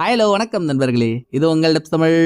Hello வணக்கம் நண்பர்களே. இது உங்கள் Depth தமிழ்.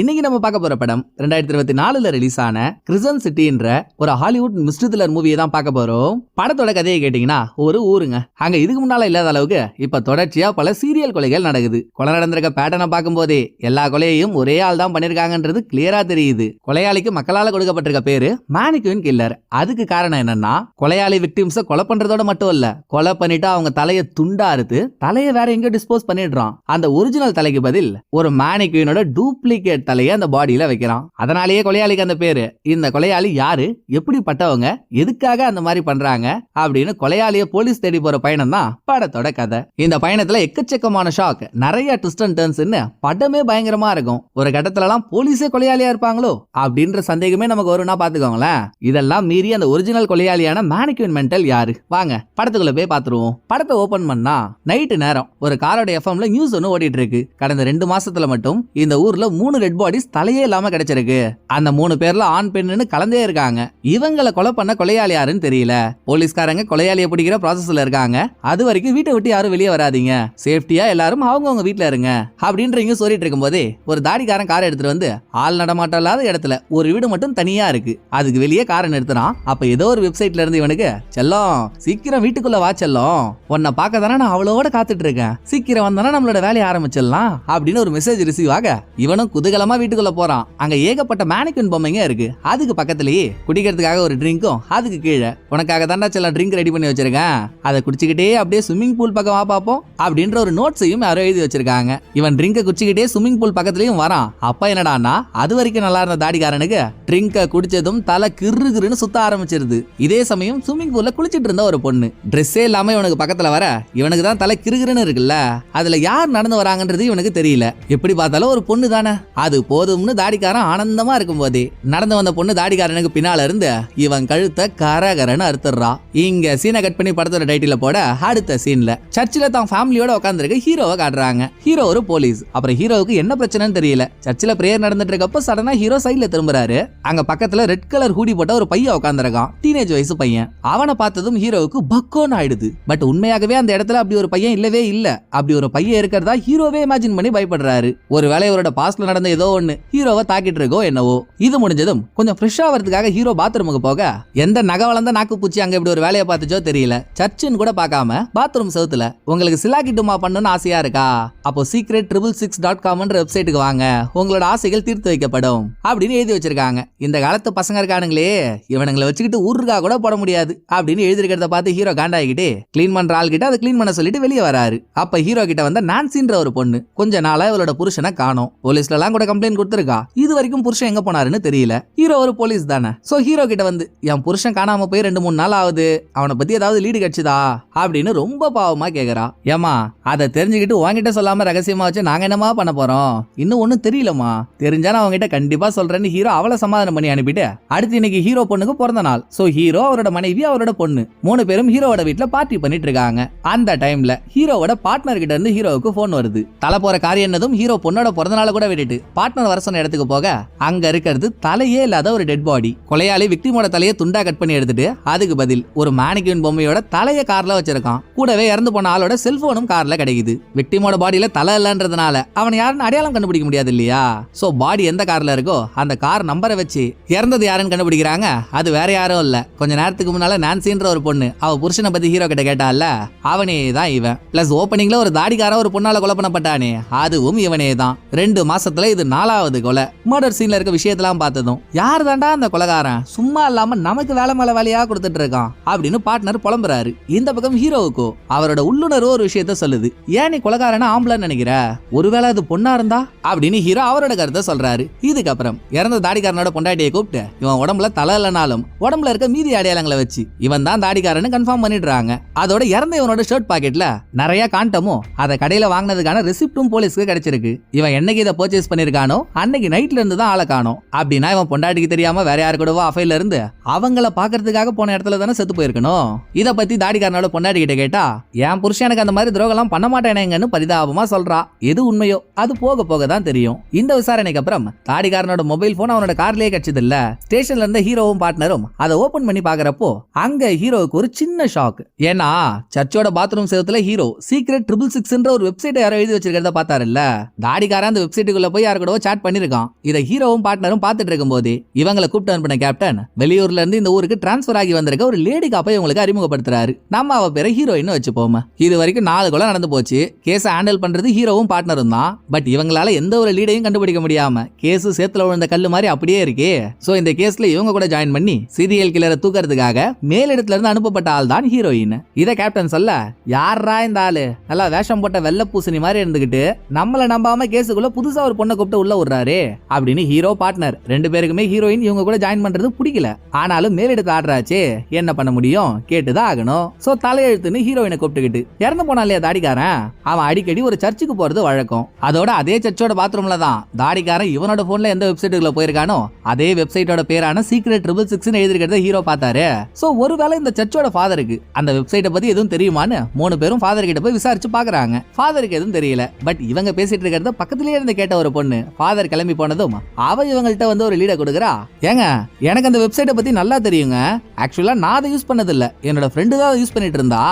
இன்னைக்கு நம்ம பார்க்க போற படம் ரெண்டாயிரத்தி இருபத்தி நாலுல ரிலீஸ் ஆன கிரிசன் சிட்டின்ற ஒரு ஹாலிவுட் மிஸ்ட்ரி த்ரில்லர் மூவியை தான் பார்க்க போறோம். படத்தோட கதையை கேட்டீங்கன்னா ஒரு ஊருங்க. அங்க இதுக்கு முன்னால இல்லாத அளவுக்கு இப்ப தொடர்ச்சியா பல சீரியல் கொலைகள் நடக்குது. கொலை நடந்திருக்க பேட்டர்னை பார்க்கும்போதே எல்லா கொலையையும் ஒரே ஆள் தான் பண்ணிருக்காங்கன்றது கிளியரா தெரியுது. கொலையாளிக்கு மக்களால கொடுக்கப்பட்டிருக்க பேரு மேனிக்யூன் கில்லர் அதுக்கு காரணம் என்னன்னா கொலையாளி விக்டிம்ஸ கொலை பண்றதோட மட்டும் இல்ல கொலை பண்ணிட்டு அவங்க தலையை துண்டா அறுத்து தலையை வேற எங்கேயோ டிஸ்போஸ் பண்ணிடுறான். அந்த ஒரிஜினல் தலைக்கு பதில் ஒரு மேனிக்யூனோட டூப்ளிகேட் தலையை அந்த பாடியில வைக்கிறான். அதனாலேயே கொலையாளிக்கு அந்த பேரு. இந்த கொலையாளி யாரு? எப்படிப்பட்டவங்க? எதுக்காக அந்த மாதிரி பண்றாங்க? அப்படின்னு கொலையாளிய போலீஸ் தேடி போற பயணம் தான் படத்தோட கதை. இந்த பயணத்துல எக்கச்சக்கமான ஷாக் நிறைய ட்விஸ்ட் அண்ட் டர்ன்ஸ்னு படமே பயங்கரமா இருக்கும். ஒரு கட்டத்துல எல்லாம் போலீஸே கொலையாளியா இருப்பாங்களோ? அப்படின்ற சந்தேகமே நமக்கு வரும்னா பாத்துக்கோங்களேன். இதெல்லாம் மீறி அந்த ஒரிஜினல் கொலையாளியான மேனிக்யூன் மென்டல் யாரு? வாங்க படத்துக்குள்ள போய் பாத்துருவோம். படத்தை ஓபன் பண்ணா நைட்டு நேரம். ஒரு காரோட எஃப்எம்ல நியூஸ் ஒன்று ஓடிட்டு இருக்கு. கடந்த ரெண்டு மாசத்துல மட்டும் இந்த ஊர்ல மூணு ரெட் பாடிஸ் தலையே இல்லாம கிடைச்சிருக்கு. அந்த மூணு பேர்ல ஆண் பெண்ணுன்னு கலந்தே இருக்காங்க. இவங்களை கொலை பண்ண கொலையாளி யாருன்னு தெரியல. போலீஸ்காரங்க கொலையாளியை பிடிக்கிற ப்ராசஸ்ல இருக்காங்க. அது வரைக்கும் வீட்டை விட்டு யாரும் வெளியே வராதீங்க. சேஃப்டியா எல்லாரும் அவங்கவுங்க வீட்ல இருங்க. அப்படின்றீங்க சொல்லிட்டு இருக்கும்போதே ஒரு தாடிக்காரன் காரை எடுத்துட்டு வந்து ஆள் நடமாட்டம் இல்லாத இடத்துல ஒரு வீடு மட்டும் தனியா இருக்கு. அதுக்கு வெளியே காரை நிறுத்துறான். அப்ப ஏதோ ஒரு வெப்சைட்ல இருந்து இவனுக்கு செல்லம் சீக்கிரம் வீட்டுக்குள்ள வா செல்லம். உன்னை பார்க்க தானே நான் அவளோட காத்துட்டு இருக்கேன். சீக்கிரம் வந்தானா நம்மளோட வேலையை ஆரம்பிச்சிடலாம் அப்படின்னு ஒரு மெசேஜ் ரிசீவ் ஆக இவனும் குதூகலமா வீட்டுக்குள்ள போறான். அங்க ஏகப்பட்ட மேனிக்வின் பொம்மைங்க இருக்கு. அதுக்கு பக்கத்துலயே குடிக்கிறதுக்காக ஒரு ட்ரிங்க்கும் அதுக்கு கீழே உனக்காக தாண்டா சில ட்ரிங்க் ரெடி பண்ணி வச்சிருக்கேன். அதை குடிச்சுக்கிட்டே அப்படியே ஸ்விம்மிங் பூல் பக்கம் பார்ப்போம் அப்படின்ற ஒரு நோட்ஸையும் யாரோ எழுதி வச்சிருக்காங்க. இவன் ட்ரிங்கை குடிச்சுக்கிட்டே ஸ்விம்மிங் பூல் பக்கத்துலயும் வரான். அப்ப என்னடானா அது வரைக்கும் நல்லா இருந்த தாடிக்காரனுக்கு ட்ரிங்கை குடிச்சதும் தலை கிறு சுத்த ஆரம்பிச்சிருது. இதே சமயம் ஸ்விம்மிங் பூல்ல குளிச்சிட்டு இருந்த ஒரு பொண்ணு. ட்ரெஸ்ஸே இல்லாம இவனுக்கு பக்கத்துல வர இவனுக்கு தான் தலை கிறுகிறுன்னு இருக்குல்ல. அதுல யார் நடந்து பண்றது இவனுக்கு தெரியல. எப்படி பார்த்தாலும் ஒரு பொண்ணு தானே. அது போதும்னு தாடிக்காரன் ஆனந்தமா இருக்கும் போதே. நடந்து வந்த பொண்ணு தாடிக்காரனுக்கு பின்னால இருந்து இவன் கழுத்தை கரகரன்னு அறுத்துடுறா. இங்க சீனை கட் பண்ணி படத்தோட டைட்டில போட அடுத்த சீன்ல சர்ச்சில் தான் ஃபேமிலியோட உட்காந்துருக்க ஹீரோவை காட்டுறாங்க. ஹீரோ ஒரு போலீஸ் அப்புறம் ஹீரோவுக்கு என்ன பிரச்சனைன்னு தெரியல. சர்ச்சில் பிரேயர் நடந்துட்டு இருக்கப்ப சடனா ஹீரோ சைட்ல திரும்புறாரு. அங்க பக்கத்துல ரெட் கலர் ஹூடி போட்ட ஒரு பையன் உட்காந்துருக்கான் டீனேஜ் வயசு பையன். அவனை பார்த்ததும் ஹீரோவுக்கு பக்கோன்னு ஆயிடுது. பட் உண்மையாகவே அந்த இடத்துல அப்படி ஒரு பையன் இல்லவே இல்ல. அப்படி ஒரு பையன் இருக்கிறதா ஹீரோ ஹீரோவே இமேஜின் பண்ணி பயப்படுறாரு. ஒருவேளை இவரோட பாஸ்ட்ல நடந்த ஏதோ ஒண்ணு ஹீரோவை தாக்கிட்டு இருக்கோ என்னவோ. இது முடிஞ்சதும் கொஞ்சம் ஃப்ரெஷ் ஆகிறதுக்காக ஹீரோ பாத்ரூமுக்கு போக எந்த நகை வளர்ந்த நாக்கு பூச்சி அங்க இப்படி ஒரு வேலையை பார்த்துச்சோ தெரியல. சர்ச்சுன்னு கூட பார்க்காம பாத்ரூம் சவுத்துல உங்களுக்கு சிலாக்கிட்டுமா பண்ணுன்னு ஆசையா இருக்கா? அப்போ சீக்ரெட் ட்ரிபிள் சிக்ஸ் டாட் காம்ன்ற வெப்சைட்டுக்கு வாங்க. உங்களோட ஆசைகள் தீர்த்து வைக்கப்படும். அப்படின்னு எழுதி வச்சிருக்காங்க. இந்த காலத்து பசங்க இருக்கானுங்களே இவனுங்களை வச்சுக்கிட்டு ஊருக்கா கூட போட முடியாது அப்படின்னு எழுதிருக்கிறத பார்த்து ஹீரோ காண்டாகிட்டு க்ளீன் பண்ற ஆள் கிட்ட அதை க்ளீன் பண்ண சொல்லிட்டு வெளியே வராரு. அப்ப ஹீரோ கிட்ட வந்த நான்சின்ற ஒரு பொண்ணு. கொஞ்ச நாளா இவளோட புருஷனை காணும். போலீஸ்ல எல்லாம் கூட கம்ப்ளைண்ட் கொடுத்துருக்கா. இது வரைக்கும் புருஷன் எங்க போனாருன்னு தெரியல. ஹீரோ ஒரு போலீஸ் தானே. சோ ஹீரோ கிட்ட வந்து என் புருஷன் காணாம போய் ரெண்டு மூணு நாள் ஆகுது. அவனை பத்தி ஏதாவது லீடு கிடைச்சதா? அப்படின்னு ரொம்ப பாவமா கேக்குறா. ஏமா அதை தெரிஞ்சுக்கிட்டு உன்கிட்ட சொல்லாம ரகசியமா வச்சு நாங்க என்னமா பண்ண போறோம்? இன்னும் ஒன்னும் தெரியலமா தெரிஞ்சா நான் அவங்ககிட்ட கண்டிப்பா சொல்றேன்னு ஹீரோ அவளை சமாதானம் பண்ணி அனுப்பிட்டு அடுத்து இன்னைக்கு ஹீரோ பொண்ணுக்கு பிறந்த நாள். சோ ஹீரோ அவரோட மனைவி அவரோட பொண்ணு. மூணு பேரும் ஹீரோவோட வீட்டுல பார்ட்டி பண்ணிட்டு இருக்காங்க. அந்த டைம்ல ஹீரோவோட பார்ட்னர் கிட்ட இருந்து ஹீரோவுக்கு போன் வருது. தலை போற காரியம் என்னதும் ஹீரோ பொண்ணோட பிறந்தநாள கூட விட்டுட்டு பார்ட்னர் வர சொன்ன இடத்துக்கு போக அங்க இருக்கிறது தலையே இல்லாத ஒரு டெட் பாடி கொலையாளி விக்டிமோட தலையை துண்டா கட் பண்ணி எடுத்துட்டு அதுக்கு பதில் ஒரு மேனிக்யூன் பொம்மையோட தலையை கார்ல வச்சிருக்கான். கூடவே இறந்து போன ஆளோட செல்போனும் கார்ல கிடைக்குது. விக்டிமோட பாடியில தலை இல்லன்றதுனால அவன் யாருன்னு அடையாளம் கண்டுபிடிக்க முடியாது இல்லையா? சோ பாடி எந்த கார்ல இருக்கோ அந்த கார் நம்பரை வச்சு இறந்தது யாருன்னு கண்டுபிடிக்கிறாங்க? அது வேற யாரும் இல்ல. கொஞ்ச நேரத்துக்கு முன்னால நான்சின்ற ஒரு பொண்ணு அவ புருஷனை பத்தி ஹீரோ கிட்ட கேட்டால அவனே தான் இவன் பிளஸ் ஓப்பனிங்ல ஒரு தாடிக்கார ஒரு பொண்ணால கொலை பண்ணப்பட்டானே அதுவும் இவனே தான் ரெண்டு மாசத்துல இது நாலாவது கொலை. மர்டர் சீன்ல இருக்க விஷயத்தெல்லாம் பார்த்ததும் யார் தாண்டா அந்த கொலகாரன்? சும்மா இல்லாம நமக்கு வேலை மேல வேலையா கொடுத்துட்டு இருக்கான் அப்படின்னு பார்ட்னர் புலம்புறாரு. இந்த பக்கம் ஹீரோவுக்கோ அவரோட உள்ளுணர்வு ஒரு விஷயத்த சொல்லுது. ஏன் நீ கொலகாரன ஆம்பளன்னு நினைக்கிற? ஒருவேளை அது பொண்ணா இருந்தா? அப்படின்னு ஹீரோ அவரோட கருத்தை சொல்றாரு. இதுக்கப்புறம் இறந்த தாடிக்காரனோட பொண்டாட்டியை கூப்பிட்டு இவன் உடம்புல தலை இல்லைனாலும் உடம்புல இருக்க மீதி அடையாளங்களை வச்சு இவன் தான் தாடிக்காரன்னு கன்ஃபார்ம் பண்ணிடுறாங்க. அதோட இறந்த இவனோட ஷர்ட் பாக்கெட்ல நிறைய காண்டமும் அதை கடையில வாங்கினதுக்கான ரெசிப்டும் போலீஸ்க்கு கிடைச்சிருக்கு. இவன் என்னைக்கு இதை பர்ச்சேஸ் பண்ணிருக்கானோ அன்னைக்கு நைட்ல இருந்து தான் ஆளை காணும். அப்படின்னா இவன் பொண்டாட்டிக்கு தெரியாம வேற யாரு கூடவோ அஃபைல இருந்து அவங்கள பாக்குறதுக்காக போன இடத்துல தானே செத்து போயிருக்கணும்? இத பத்தி தாடிக்காரனோட பொண்டாட்டி கிட்ட கேட்டா என் புருஷன் எனக்கு அந்த மாதிரி துரோகம்லாம் பண்ண மாட்டேனேங்கன்னு பரிதாபமா சொல்றா. எது உண்மையோ அது போக போக தான் தெரியும். இந்த விசாரணைக்கு அப்புறம் தாடிக்காரனோட மொபைல் போன் அவனோட கார்லயே கிடைச்சது இல்ல ஸ்டேஷன்ல இருந்த ஹீரோவும் பார்ட்னரும் அதை ஓபன் பண்ணி பாக்குறப்போ அங்க ஹீரோவுக்கு ஒரு சின்ன ஷாக் ஏன்னா சர்ச்சோட பாத்ரூம் சேவத்துல ஹீரோ சீக்ரெட் ட்ரிபிள் சிக்ஸ்ன்ற ஒரு வெப்சைட் யாரோ எழுதி வச்சிருக்கிறத பார்த்தாருல்ல? தாடிக்காரன் அந்த வெப்சைட்டுக்குள்ள போய் யாரு கூடவோ சாட் பண்ணிருக்கான். இதை ஹீரோவும் பார்ட்னரும் பார்த்துட்டு இருக்கும்போது இவங்களை கூப்பிட்டு அனுப்பின கேப்டன் வெளியூர்ல இருந்து இந்த ஊருக்கு டிரான்ஸ்ஃபர் ஆகி வந்திருக்க ஒரு லேடி காப்பை இவங்களுக்கு அறிமுகப்படுத்துறாரு. நம்ம அவ பேரை ஹீரோயின் வச்சுப்போம். இது வரைக்கும் நாலு கொலை நடந்து போச்சு. கேஸ் ஹேண்டில் பண்றது ஹீரோவும் பார்ட்னரும் தான். பட் இவங்களால எந்த ஒரு லீடையும் கண்டுபிடிக்க முடியாம கேஸ் சேத்துல விழுந்த கல்லு மாதிரி அப்படியே இருக்கே. சோ இந்த கேஸ்ல இவங்க கூட ஜாயின் பண்ணி சீரியல் கில்லரை தூக்கறதுக்காக மேலிடத்துல இருந்து அனுப்பப்பட்ட ஆள் தான் ஹீரோயின் இதை கேப்டன் சொல்ல யாரா இந்த ஆளு? நல்லா வேஷம் போட்ட வெள்ளை பூசணி மாதிரி இருந்துகிட்டு நம்மள நம்பாம கேஸுக்குள்ள புதுசா ஒரு பொண்ணை கூப்பிட்டு உள்ள விடுறாரு அப்படின்னு ஹீரோ பார்ட்னர் ரெண்டு பேருக்குமே ஹீரோயின் இவங்க கூட ஜாயின் பண்றது பிடிக்கல. ஆனாலும் மேலிடத்து ஆடுறாச்சே என்ன பண்ண முடியும்? கேட்டுதான் ஆகணும். சோ தலையெழுத்துன்னு ஹீரோயினை கூப்பிட்டுக்கிட்டு இறந்து போனா இல்லையா தாடிக்காரன்? அவன் அடிக்கடி ஒரு சர்ச்சுக்கு போறது வழக்கம். அதோட அதே சர்ச்சோட பாத்ரூம்ல தான். தாடிக்காரன் இவனோட போன்ல எந்த வெப்சைட்டுக்குள்ள போயிருக்கானோ அதே வெப்சைட்டோட பேரான சீக்ரெட் ட்ரிபிள் சிக்ஸ் எழுதிருக்கிறத ஹீரோ பார்த்தாரு. சோ ஒருவேளை இந்த சர்ச்சோட ஃபாதருக்கு அந்த வெப்சைட்டை பத்தி எதுவும் தெரியுமான்னு மூணு பேரும் ஃபாதர் கிட்ட போய் விசாரிச்சு பாக்குறாங்க ஃபாதருக்கு எதுவும் தெரியல. பட் இவங்க பேசிட்டு இருக்கிறத பக்கத்திலேயே இருந்து கேட்ட ஒரு பொண்ணு. ஃபாதர் கிளம்பி போனதும் அவ இவங்கள்ட்ட வந்து ஒரு லீட கொடுக்குறா. ஏங்க எனக்கு அந்த வெப்சைட்டை பத்தி நல்லா தெரியுங்க. ஆக்சுவலா நான் அதை யூஸ் பண்ணது இல்ல என்னோட ஃப்ரெண்டு தான் யூஸ் பண்ணிட்டு இருந்தா.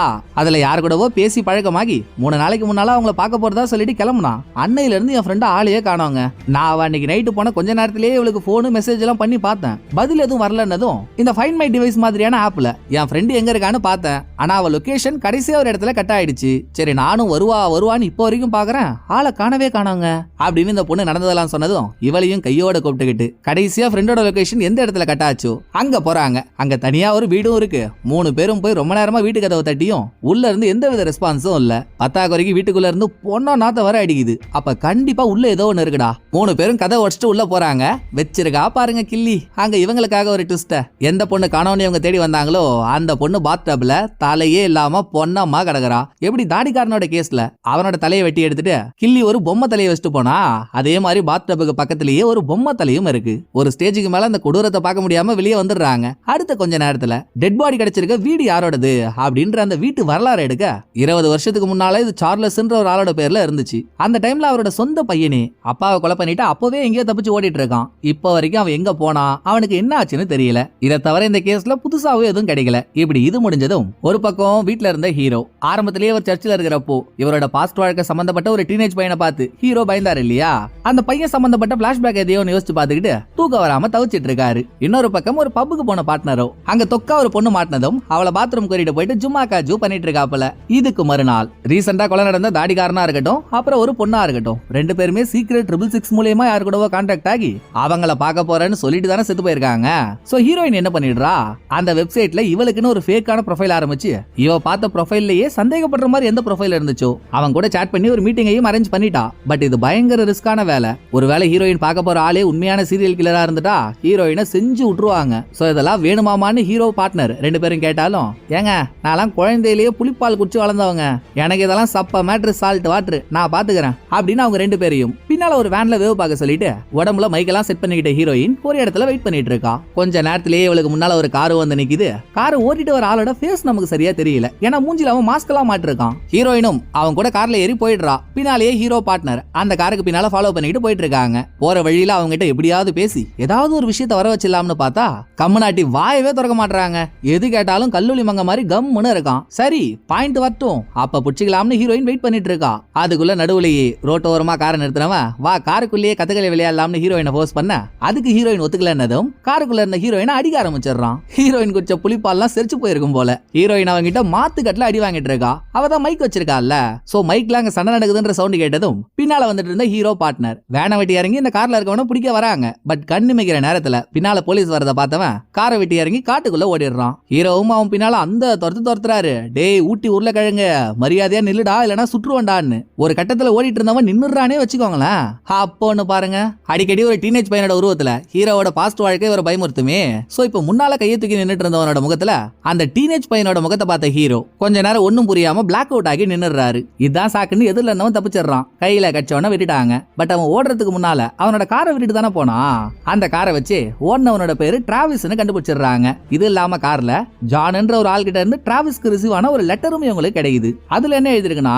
அதுல யார் கூடவோ பேசி பழக்கமாகி மூணு நாளைக்கு முன்னால அவங்கள பார்க்க போறதா சொல்லிட்டு கிளம்புனான் அன்னையில இருந்து என் ஃப்ரெண்டு ஆளையே காணோங்க. நான் அவ அன்னைக்கு நைட்டு போன கொஞ்ச நேரத்திலேயே இவளுக்கு போனு மெசேஜ் எல்லாம் பண்ணி பார்த்தேன். பதில் எதுவும் வரலன்னதும் இந்த ஃபைன் மை டிவைஸ் மாதிரியான ஆப்ல என் ஃப்ரெண்டு எங்க இருக்கான்னு பார்த்தேன். ஆனா அவ லொகேஷன் கடைசியா ஒரு இடத்துல கட் ஆயிடுச்சு. சரி நானும் வருவா வருவான்னு இப்போ வரைக்கும் பாக்குறேன். ஆளை காணவே காணோங்க. அப்படின்னு இந்த பொண்ணு நடந்ததெல்லாம் சொன்னதும் இவளையும் கையோட கூப்பிட்டுக்கிட்டு கடைசியா ஃப்ரெண்டோட லொகேஷன் எந்த இடத்துல கட்டாச்சோ? அங்க போறாங்க. அங்க தனியா ஒரு வீடும் இருக்கு. மூணு பேரும் போய் ரொம்ப நேரமா வீட்டு கதவை தட்டியும் உள்ள இருந்து எந்த வித ரெஸ்பான்ஸும் இல்ல. பத்தாக்குறைக்கு வீட்டுக்குள்ள இருந்து பொண்ணா நாத்த வர அடிக்குது. அப்ப கண்டிப்பா உள்ள ஏதோ ஒண்ணு இருக்குடா. மூணு பேரும் கதை உடச்சிட்டு உள்ள போறாங்க. வச்சிருக்கா பாருங்க கிள்ளி. அங்க இவங்களுக்காக ஒரு ட்விஸ்ட எந்த பொண்ணு காணோன்னு இவங்க தேடி வந்தாங்களோ அந்த பொண்ணு பாத்டப்ல தலையே இல்லாம பொண்ணம்மா கிடக்குறா. எப்படி தாடிக்காரனோட கேஸ்ல அவனோட தலையை வெட்டி வெட்டி எடுத்துட்டு கிள்ளி ஒரு பொம்மை தலையை வச்சுட்டு போனா அதே மாதிரி பாத்டப்புக்கு பக்கத்திலேயே ஒரு பொம்மை தலையும் இருக்கு. ஒரு ஸ்டேஜுக்கு மேல அந்த கொடூரத்தை பார்க்க முடியாம வெளியே வந்துடுறாங்க. அடுத்த கொஞ்ச நேரத்துல டெட் பாடி கிடைச்சிருக்க வீடு யாரோடது? அப்படின்ற அந்த வீட்டு வரலாறு எடுக்க இருபது வருஷத்துக்கு முன்னால இது சார்லஸ்ன்ற ஒரு ஆளோட பேர்ல இருந்துச்சு. அந்த டைம்ல அவரோட சொந்த பையனே அப்பாவை கொலை பண்ணிட்டு அப்பவே எங்கேயோ தப்பிச்சு ஓடிட்டு இருக்கான். இப்போ வரைக்கும் அவன் எங்க போனா அவனுக்கு என்ன ஆச்சுன்னு தெரியல. இதை தவிர இந்த கேஸ்ல புதுசாவே எதுவும் கிடைக்கல. இப்படி இது முடிஞ்சதும் ஒரு பக்கம் வீட்டுல இருந்த ஹீரோ ஆரம்பத்திலேயே ஒரு சர்ச்சில் இருக்கிறப்போ இவரோட பாஸ்ட் வாழ்க்கை சம்பந்தப்பட்ட ஒரு டீனேஜ் பையனை பார்த்து ஹீரோ பயந்தாரு இல்லையா? அந்த பையன் சம்பந்தப்பட்ட பிளாஷ்பேக் எதையோ யோசிச்சு பார்த்துக்கிட்டு தூக்க வராம தவிச்சிட்டு இருக்காரு. இன்னொரு பக்கம் ஒரு பப்புக்கு போன பார்ட்னரோ அங்க தொக்கா ஒரு பொண்ணு மாட்டினதும் அவளை பாத்ரூம் கூட்டிட்டு போயிட்டு ஜும்மா காஜு பண்ணிட்டு இருக்காப்புல. இதுக்கு மறுநாள். ரீசெண்டா கொலை நடந்த தாடிகாரனா இருக்கட்டும் அப்புறம் ஒரு பொண்ணா இருக்கட்டும் ரெண்டு பேருமே சீக்ரெட் ட்ரிபிள் சிக்ஸ் மூலியமா யாரு கூடவோ கான்டாக்ட் ஆகி அவங்கள பார்க்க போறேன்னு சொல்லிட்டு தானே செத்து போயிருக்காங்க. சோ ஹீரோயின் என்ன பண்ணிடுறா? அந்த வெப்சைட்ல இவளுக்குன்னு ஒரு ஃபேக்கான ப்ரொஃபைல் ஆரம்பிச்சு இவ பார்த்த ப்ரொஃபைல்லையே சந்தேகப்படுற மாதிரி எந்த ப்ரொஃபைல் இருந்துச்சோ அவன் கூட சாட் பண்ணி ஒரு மீட்டிங்கையும் அரேஞ்ச் பண்ணிட்டா. பட் இது பயங்கர ரிஸ்கான வேலை. ஒருவேளை ஹீரோயின் பார்க்க போற ஆளே உண்மையான சீரியல் கில்லரா இருந்துட்டா ஹீரோயினை செஞ்சு விட்டுருவாங்க. சோ இதெல்லாம் வேணுமாமான்னு ஹீரோ பார்ட்னர் ரெண்டு பேரும் கேட்டாலும் ஏங்க நான்லாம் குழந்தையிலேயே புளிப்பால் குடிச்சு வளர்ந்தவங்க. எனக்கு இதெல்லாம் சப்ப மேட்ரு சால்ட் வாட்ரு நான் பாத்துக்கிறேன். அப்படின்னு அவங்க ரெண்டு பேரையும் பின்னால ஒரு வேன்ல வேவ் பார்க்க சொல்லிட்டு உடம்புல மைக்கெல்லாம் செட் பண்ணிக்கிட்ட ஹீரோயின் ஒரு இடத்துல வெயிட் பண்ணிட்டு இருக்கா. கொஞ்ச நேரத்திலேயே இவளுக்கு முன்னால ஒரு கார் வந்து நிக்குது. கார் ஓட்டிட்டு வர ஆளோட ஃபேஸ் நமக்கு சரியா தெரியல. ஏன்னா மூஞ்சில அவன் மாஸ்க் எல்லாம் மாட்டிருக்கான். ஹீரோயினும் அவன் கூட கார்ல ஏறி போயிடுறா பின்னாலேயே ஹீரோ பார்ட்னர் அந்த காருக்கு பின்னால ஃபாலோ பண்ணிட்டு போயிட்டு இருக்காங்க போற வழியில அவங்க கிட்ட எப்படியாவது பேசி ஏதாவது ஒரு விஷயத்த வர வச்சிடலாம்னு பார்த்தா கம்மநாட்டி வாயவே திறக்க மாட்டாங்க எது கேட்டாலும் கல்லூலி மங்க மாதிரி கம்முன்னு இருக்கான். சரி பாயிண்ட் வரட்டும். அப்ப புடிச்சிக்கலாம்னு ஹீரோயின் வெயிட் பண்ணிட்டு இருக்கா அதுக்குள்ள நடுவுலயே ரோட்டோரமா காரை நிறுத்தினவன் வா காருக்குள்ளேயே கதகளி விளையாடலாம்னு ஹீரோயினை ஃபோர்ஸ் பண்ண அதுக்கு ஹீரோயின் ஒத்துக்கலன்னதும் காருக்குள்ள இருந்த ஹீரோயினை அடிக்க ஆரம்பிச்சிடுறான். ஹீரோயின் குச்ச புளிப்பால்லாம் செரிச்சு போயிருக்கும் போல. ஹீரோயின் அவங்கிட்ட மாத்து கட்டில அடி வாங்கிட்டு இருக்கா அவ தான் மைக் வச்சிருக்கால சோ மைக்ல அங்க சண்டை நடக்குதுன்ற சவுண்ட் கேட்டதும் பின்னால வந்துட்டு இருந்த ஹீரோ பார்ட்னர் வேனை வெட்டி இறங்கி இந்த கார்ல இருக்கவன பிடிக்க வராங்க. பட் கண்ணு மிக்கிற நேரத்துல பின்னால போலீஸ் வரத பார்த்தவன் காரை வெட்டி இறங்கி காட்டுக்குள்ள ஓடிடுறான். ஹீரோவும் அவன் பின்னால அந்த துரத்து துரத்துறாரு. டேய் ஊட்டி உருளைக்கிழங்கு மரியாதையா நில்லுடா இல்லனா சுற்றுவண்டான்னு. ஒரு கட்டத்துல ஓடிட்டு இருந்தவன் நின்னுறானே வச்சுக்கோங்களேன். அப்போன்னு பாருங்க. அடிக்கடி ஒரு டீனேஜ் பையனோட உருவத்துல ஹீரோவோட பாஸ்ட் வாழ்க்கை இவரை பயமுறுத்துமே. சோ இப்போ முன்னால கையை தூக்கி நின்னுட்டு இருந்தவனோட முகத்துல அந்த டீனேஜ் பையனோட முகத்தை பார்த்த ஹீரோ கொஞ்ச நேரம் ஒன்னும் புரியாம பிளாக் அவுட் ஆகி நின்னுறாரு இதான் சாக்குன்னு எதிரில் இருந்தவன் தப்பிச்சிடுறான். கையில கச்சவன விட்டுட்டாங்க. பட் அவன் ஓடுறதுக்கு முன்னால அவனோட காரை விட்டுட்டு தானே போனா? அந்த காரை வச்சு ஓடினவனோட பேரு டிராவிஸ்னு கண்டுபிடிச்சிடுறாங்க. இது இல்லாம கார்ல ஜான்ன்ற ஒரு ஆள் கிட்ட இருந்து டிராவிஸ்க்கு ரிசீவ் ஆன ஒரு லெட்டரும் இவங்களுக்கு கிடைக்குது. அதுல என்ன எழுதிருக்குன்னா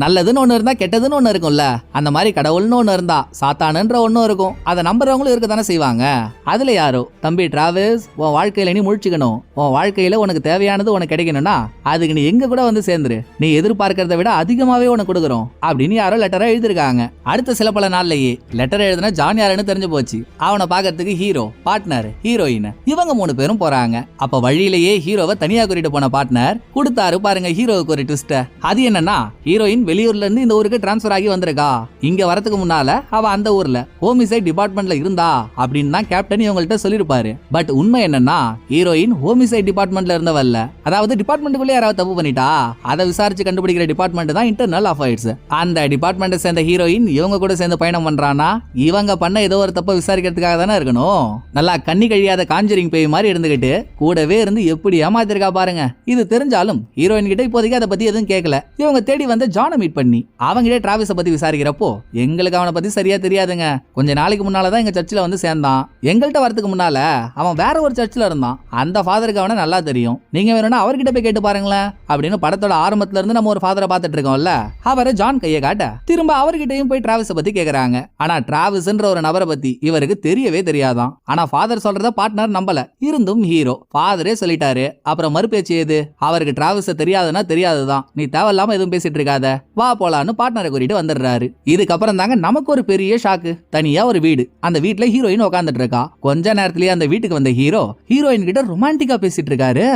நல்லதுன்னு ஒண்ணு இருந்தா கெட்டதுன்னு ஒண்ணு இருக்கும்ல. அந்த மாதிரி கடவுள்னு ஒண்ணு இருந்தா சாத்தானுன்ற ஒன்னும் இருக்கும். அதை நம்புறவங்களும் இருக்க தானே செய்வாங்க. அதுல யாரோ தம்பி டிராவிஸ் உன் வாழ்க்கையில நீ முழிச்சுக்கணும். உன் வாழ்க்கையில உனக்கு தேவையானது உனக்கு கிடைக்கணும்னா அதுக்கு நீ எங்க கூட வந்து சேர்ந்துரு. நீ எதிர்பார்க்கறத விட அதிகமாவே உனக்கு கொடுக்குறோம். அப்படின்னு யாரோ லெட்டரா எழுதிருக்காங்க அடுத்த சில பல நாள்லயே லெட்டர் எழுதின ஜான் யாருன்னு தெரிஞ்சு போச்சு. அவனை பாக்கிறதுக்கு ஹீரோ பார்ட்னர் ஹீரோயின் இவங்க மூணு பேரும் போறாங்க. அப்ப வழியிலேயே ஹீரோவை தனியா கூட்டிட்டு போன பார்ட்னர் கொடுத்தாரு பாருங்க ஹீரோவுக்கு ஒரு ட்விஸ்ட அது என்னன்னா ஹீரோயின் வெளியூர்ல இருந்து இந்த ஊருக்கு டிரான்ஸ்பர் ஆகி வந்திருக்கா. இங்க வரதுக்கு முன்னால அவ அந்த ஊர்ல ஹோமிசைட் டிபார்ட்மெண்ட்ல இருந்தா அப்படின்னு தான் கேப்டன் இவங்கள்ட்ட சொல்லிருப்பாரு பட் உண்மை என்னன்னா ஹீரோயின் ஹோமிசைட் டிபார்ட்மெண்ட்ல இருந்தவல்ல அதாவது டிபார்ட்மெண்ட்டுக்குள்ளே யாராவது தப்பு பண்ணிட்டா அதை விசாரிச்சு கண்டுபிடிக்கிற டிபார்ட்மெண்ட் தான் இன்டர்னல் அஃபேர்ஸ் அந்த டிபார்ட்மெண்ட்டை சேர்ந்த ஹீரோயின் இவங்க கூட சேர்ந்து பயணம் பண்றானா இவங்க பண்ண ஏதோ ஒரு தப்பை விசாரிக்கிறதுக்காக தானே இருக்கணும்? நல்லா கண்ணி கழியாத காஞ்சரிங் பேய் மாதிரி இருந்துகிட்டு கூடவே இருந்து எப்படி ஏமாத்திருக்கா பாருங்க. இது தெரிஞ்சாலும் ஹீரோயின் கிட்ட இப்போதைக்கு அதை பத்தி எதுவும் கேட்கல இவங்க தேடி வந்த ஜானை மீட் பண்ணி அவங்கிட்ட டிராவிஸை பத்தி விசாரிக்கிறப்போ எங்களுக்கு அவனை பத்தி சரியா தெரியாதுங்க. கொஞ்ச நாளைக்கு முன்னால தான் எங்க சர்ச்சில் வந்து சேர்ந்தான். எங்கள்கிட்ட வரதுக்கு முன்னால அவன் வேற ஒரு சர்ச்சில் இருந்தான். அந்த ஃபாதருக்கு அவனை நல்லா தெரியும். நீங்க வேணும்னா அவர்கிட்ட போய் கேட்டு பாருங்களேன். அப்படின்னு படத்தோட ஆரம்பத்துல இருந்து நம்ம ஒரு ஃபாதரை பார்த்துட்டு இருக்கோம்ல அவரை ஜான் கையை காட்ட திரும்ப அவர்கிட்டயும் போய் டிராவல்ஸை பத்தி கேக்குறாங்க. ஆனா டிராவிஸ்ன்ற ஒரு நபரை பத்தி இவருக்கு தெரியவே தெரியாதான். ஆனா ஃபாதர் சொல்றத பார்ட்னர் நம்பல. இருந்தும் ஹீரோ ஃபாதரே சொல்லிட்டாரு. அப்புறம் மறுபேச்சு எது? அவருக்கு டிராவிஸ தெரியாதுன்னா தெரியாதுதான். நீ தேவையில்லாம எதுவும் பேசிட்டு இருக்காத. வா போலான்னு பார்ட்னரை கூட்டிட்டு வந்துடுறாரு. இதுக்கப்புறம் தாங்க நமக்கு ஒரு பெரிய ஷாக்கு தனியா ஒரு வீடு. அந்த வீட்டுல ஹீரோயின் உட்காந்துட்டு இருக்கா. கொஞ்ச நேரத்திலேயே அந்த வீட்டுக்கு வந்த ஹீரோ ஹீரோயின் கிட்ட ரொமான்டிக்கா பேசிட்டு இருக்காரு.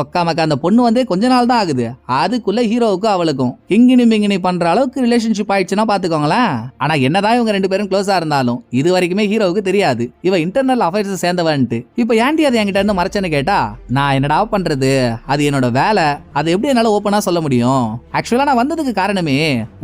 ஒக்காமக்க அந்த பொண்ணு வந்து கொஞ்ச நாள் தான் ஆகுது. அதுக்குள்ள ஹீரோவுக்கும் அவளுக்கும். கிங்கினி மிங்கினி பண்ற அளவுக்கு ரிலேஷன்ஷிப் ஆயிடுச்சுன்னா பாத்துக்கோங்களேன். ஆனா என்னதான் இவங்க ரெண்டு பேரும் க்ளோஸா இருந்தாலும் இது வரைக்குமே ஹீரோவுக்கு தெரியாது. இவ இன்டர்னல் அஃபேர்ஸ் சேர்ந்தவன்ட்டு. இப்போ ஏன்டி அதை என்கிட்ட இருந்து மறைச்சேன்னு கேட்டா நான் என்னடா பண்றது? அது என்னோட வேலை. அதை எப்படி என்னால ஓப்பனா சொல்ல முடியும்? ஆக்சுவலா நான் வந்ததுக்கு காரணமே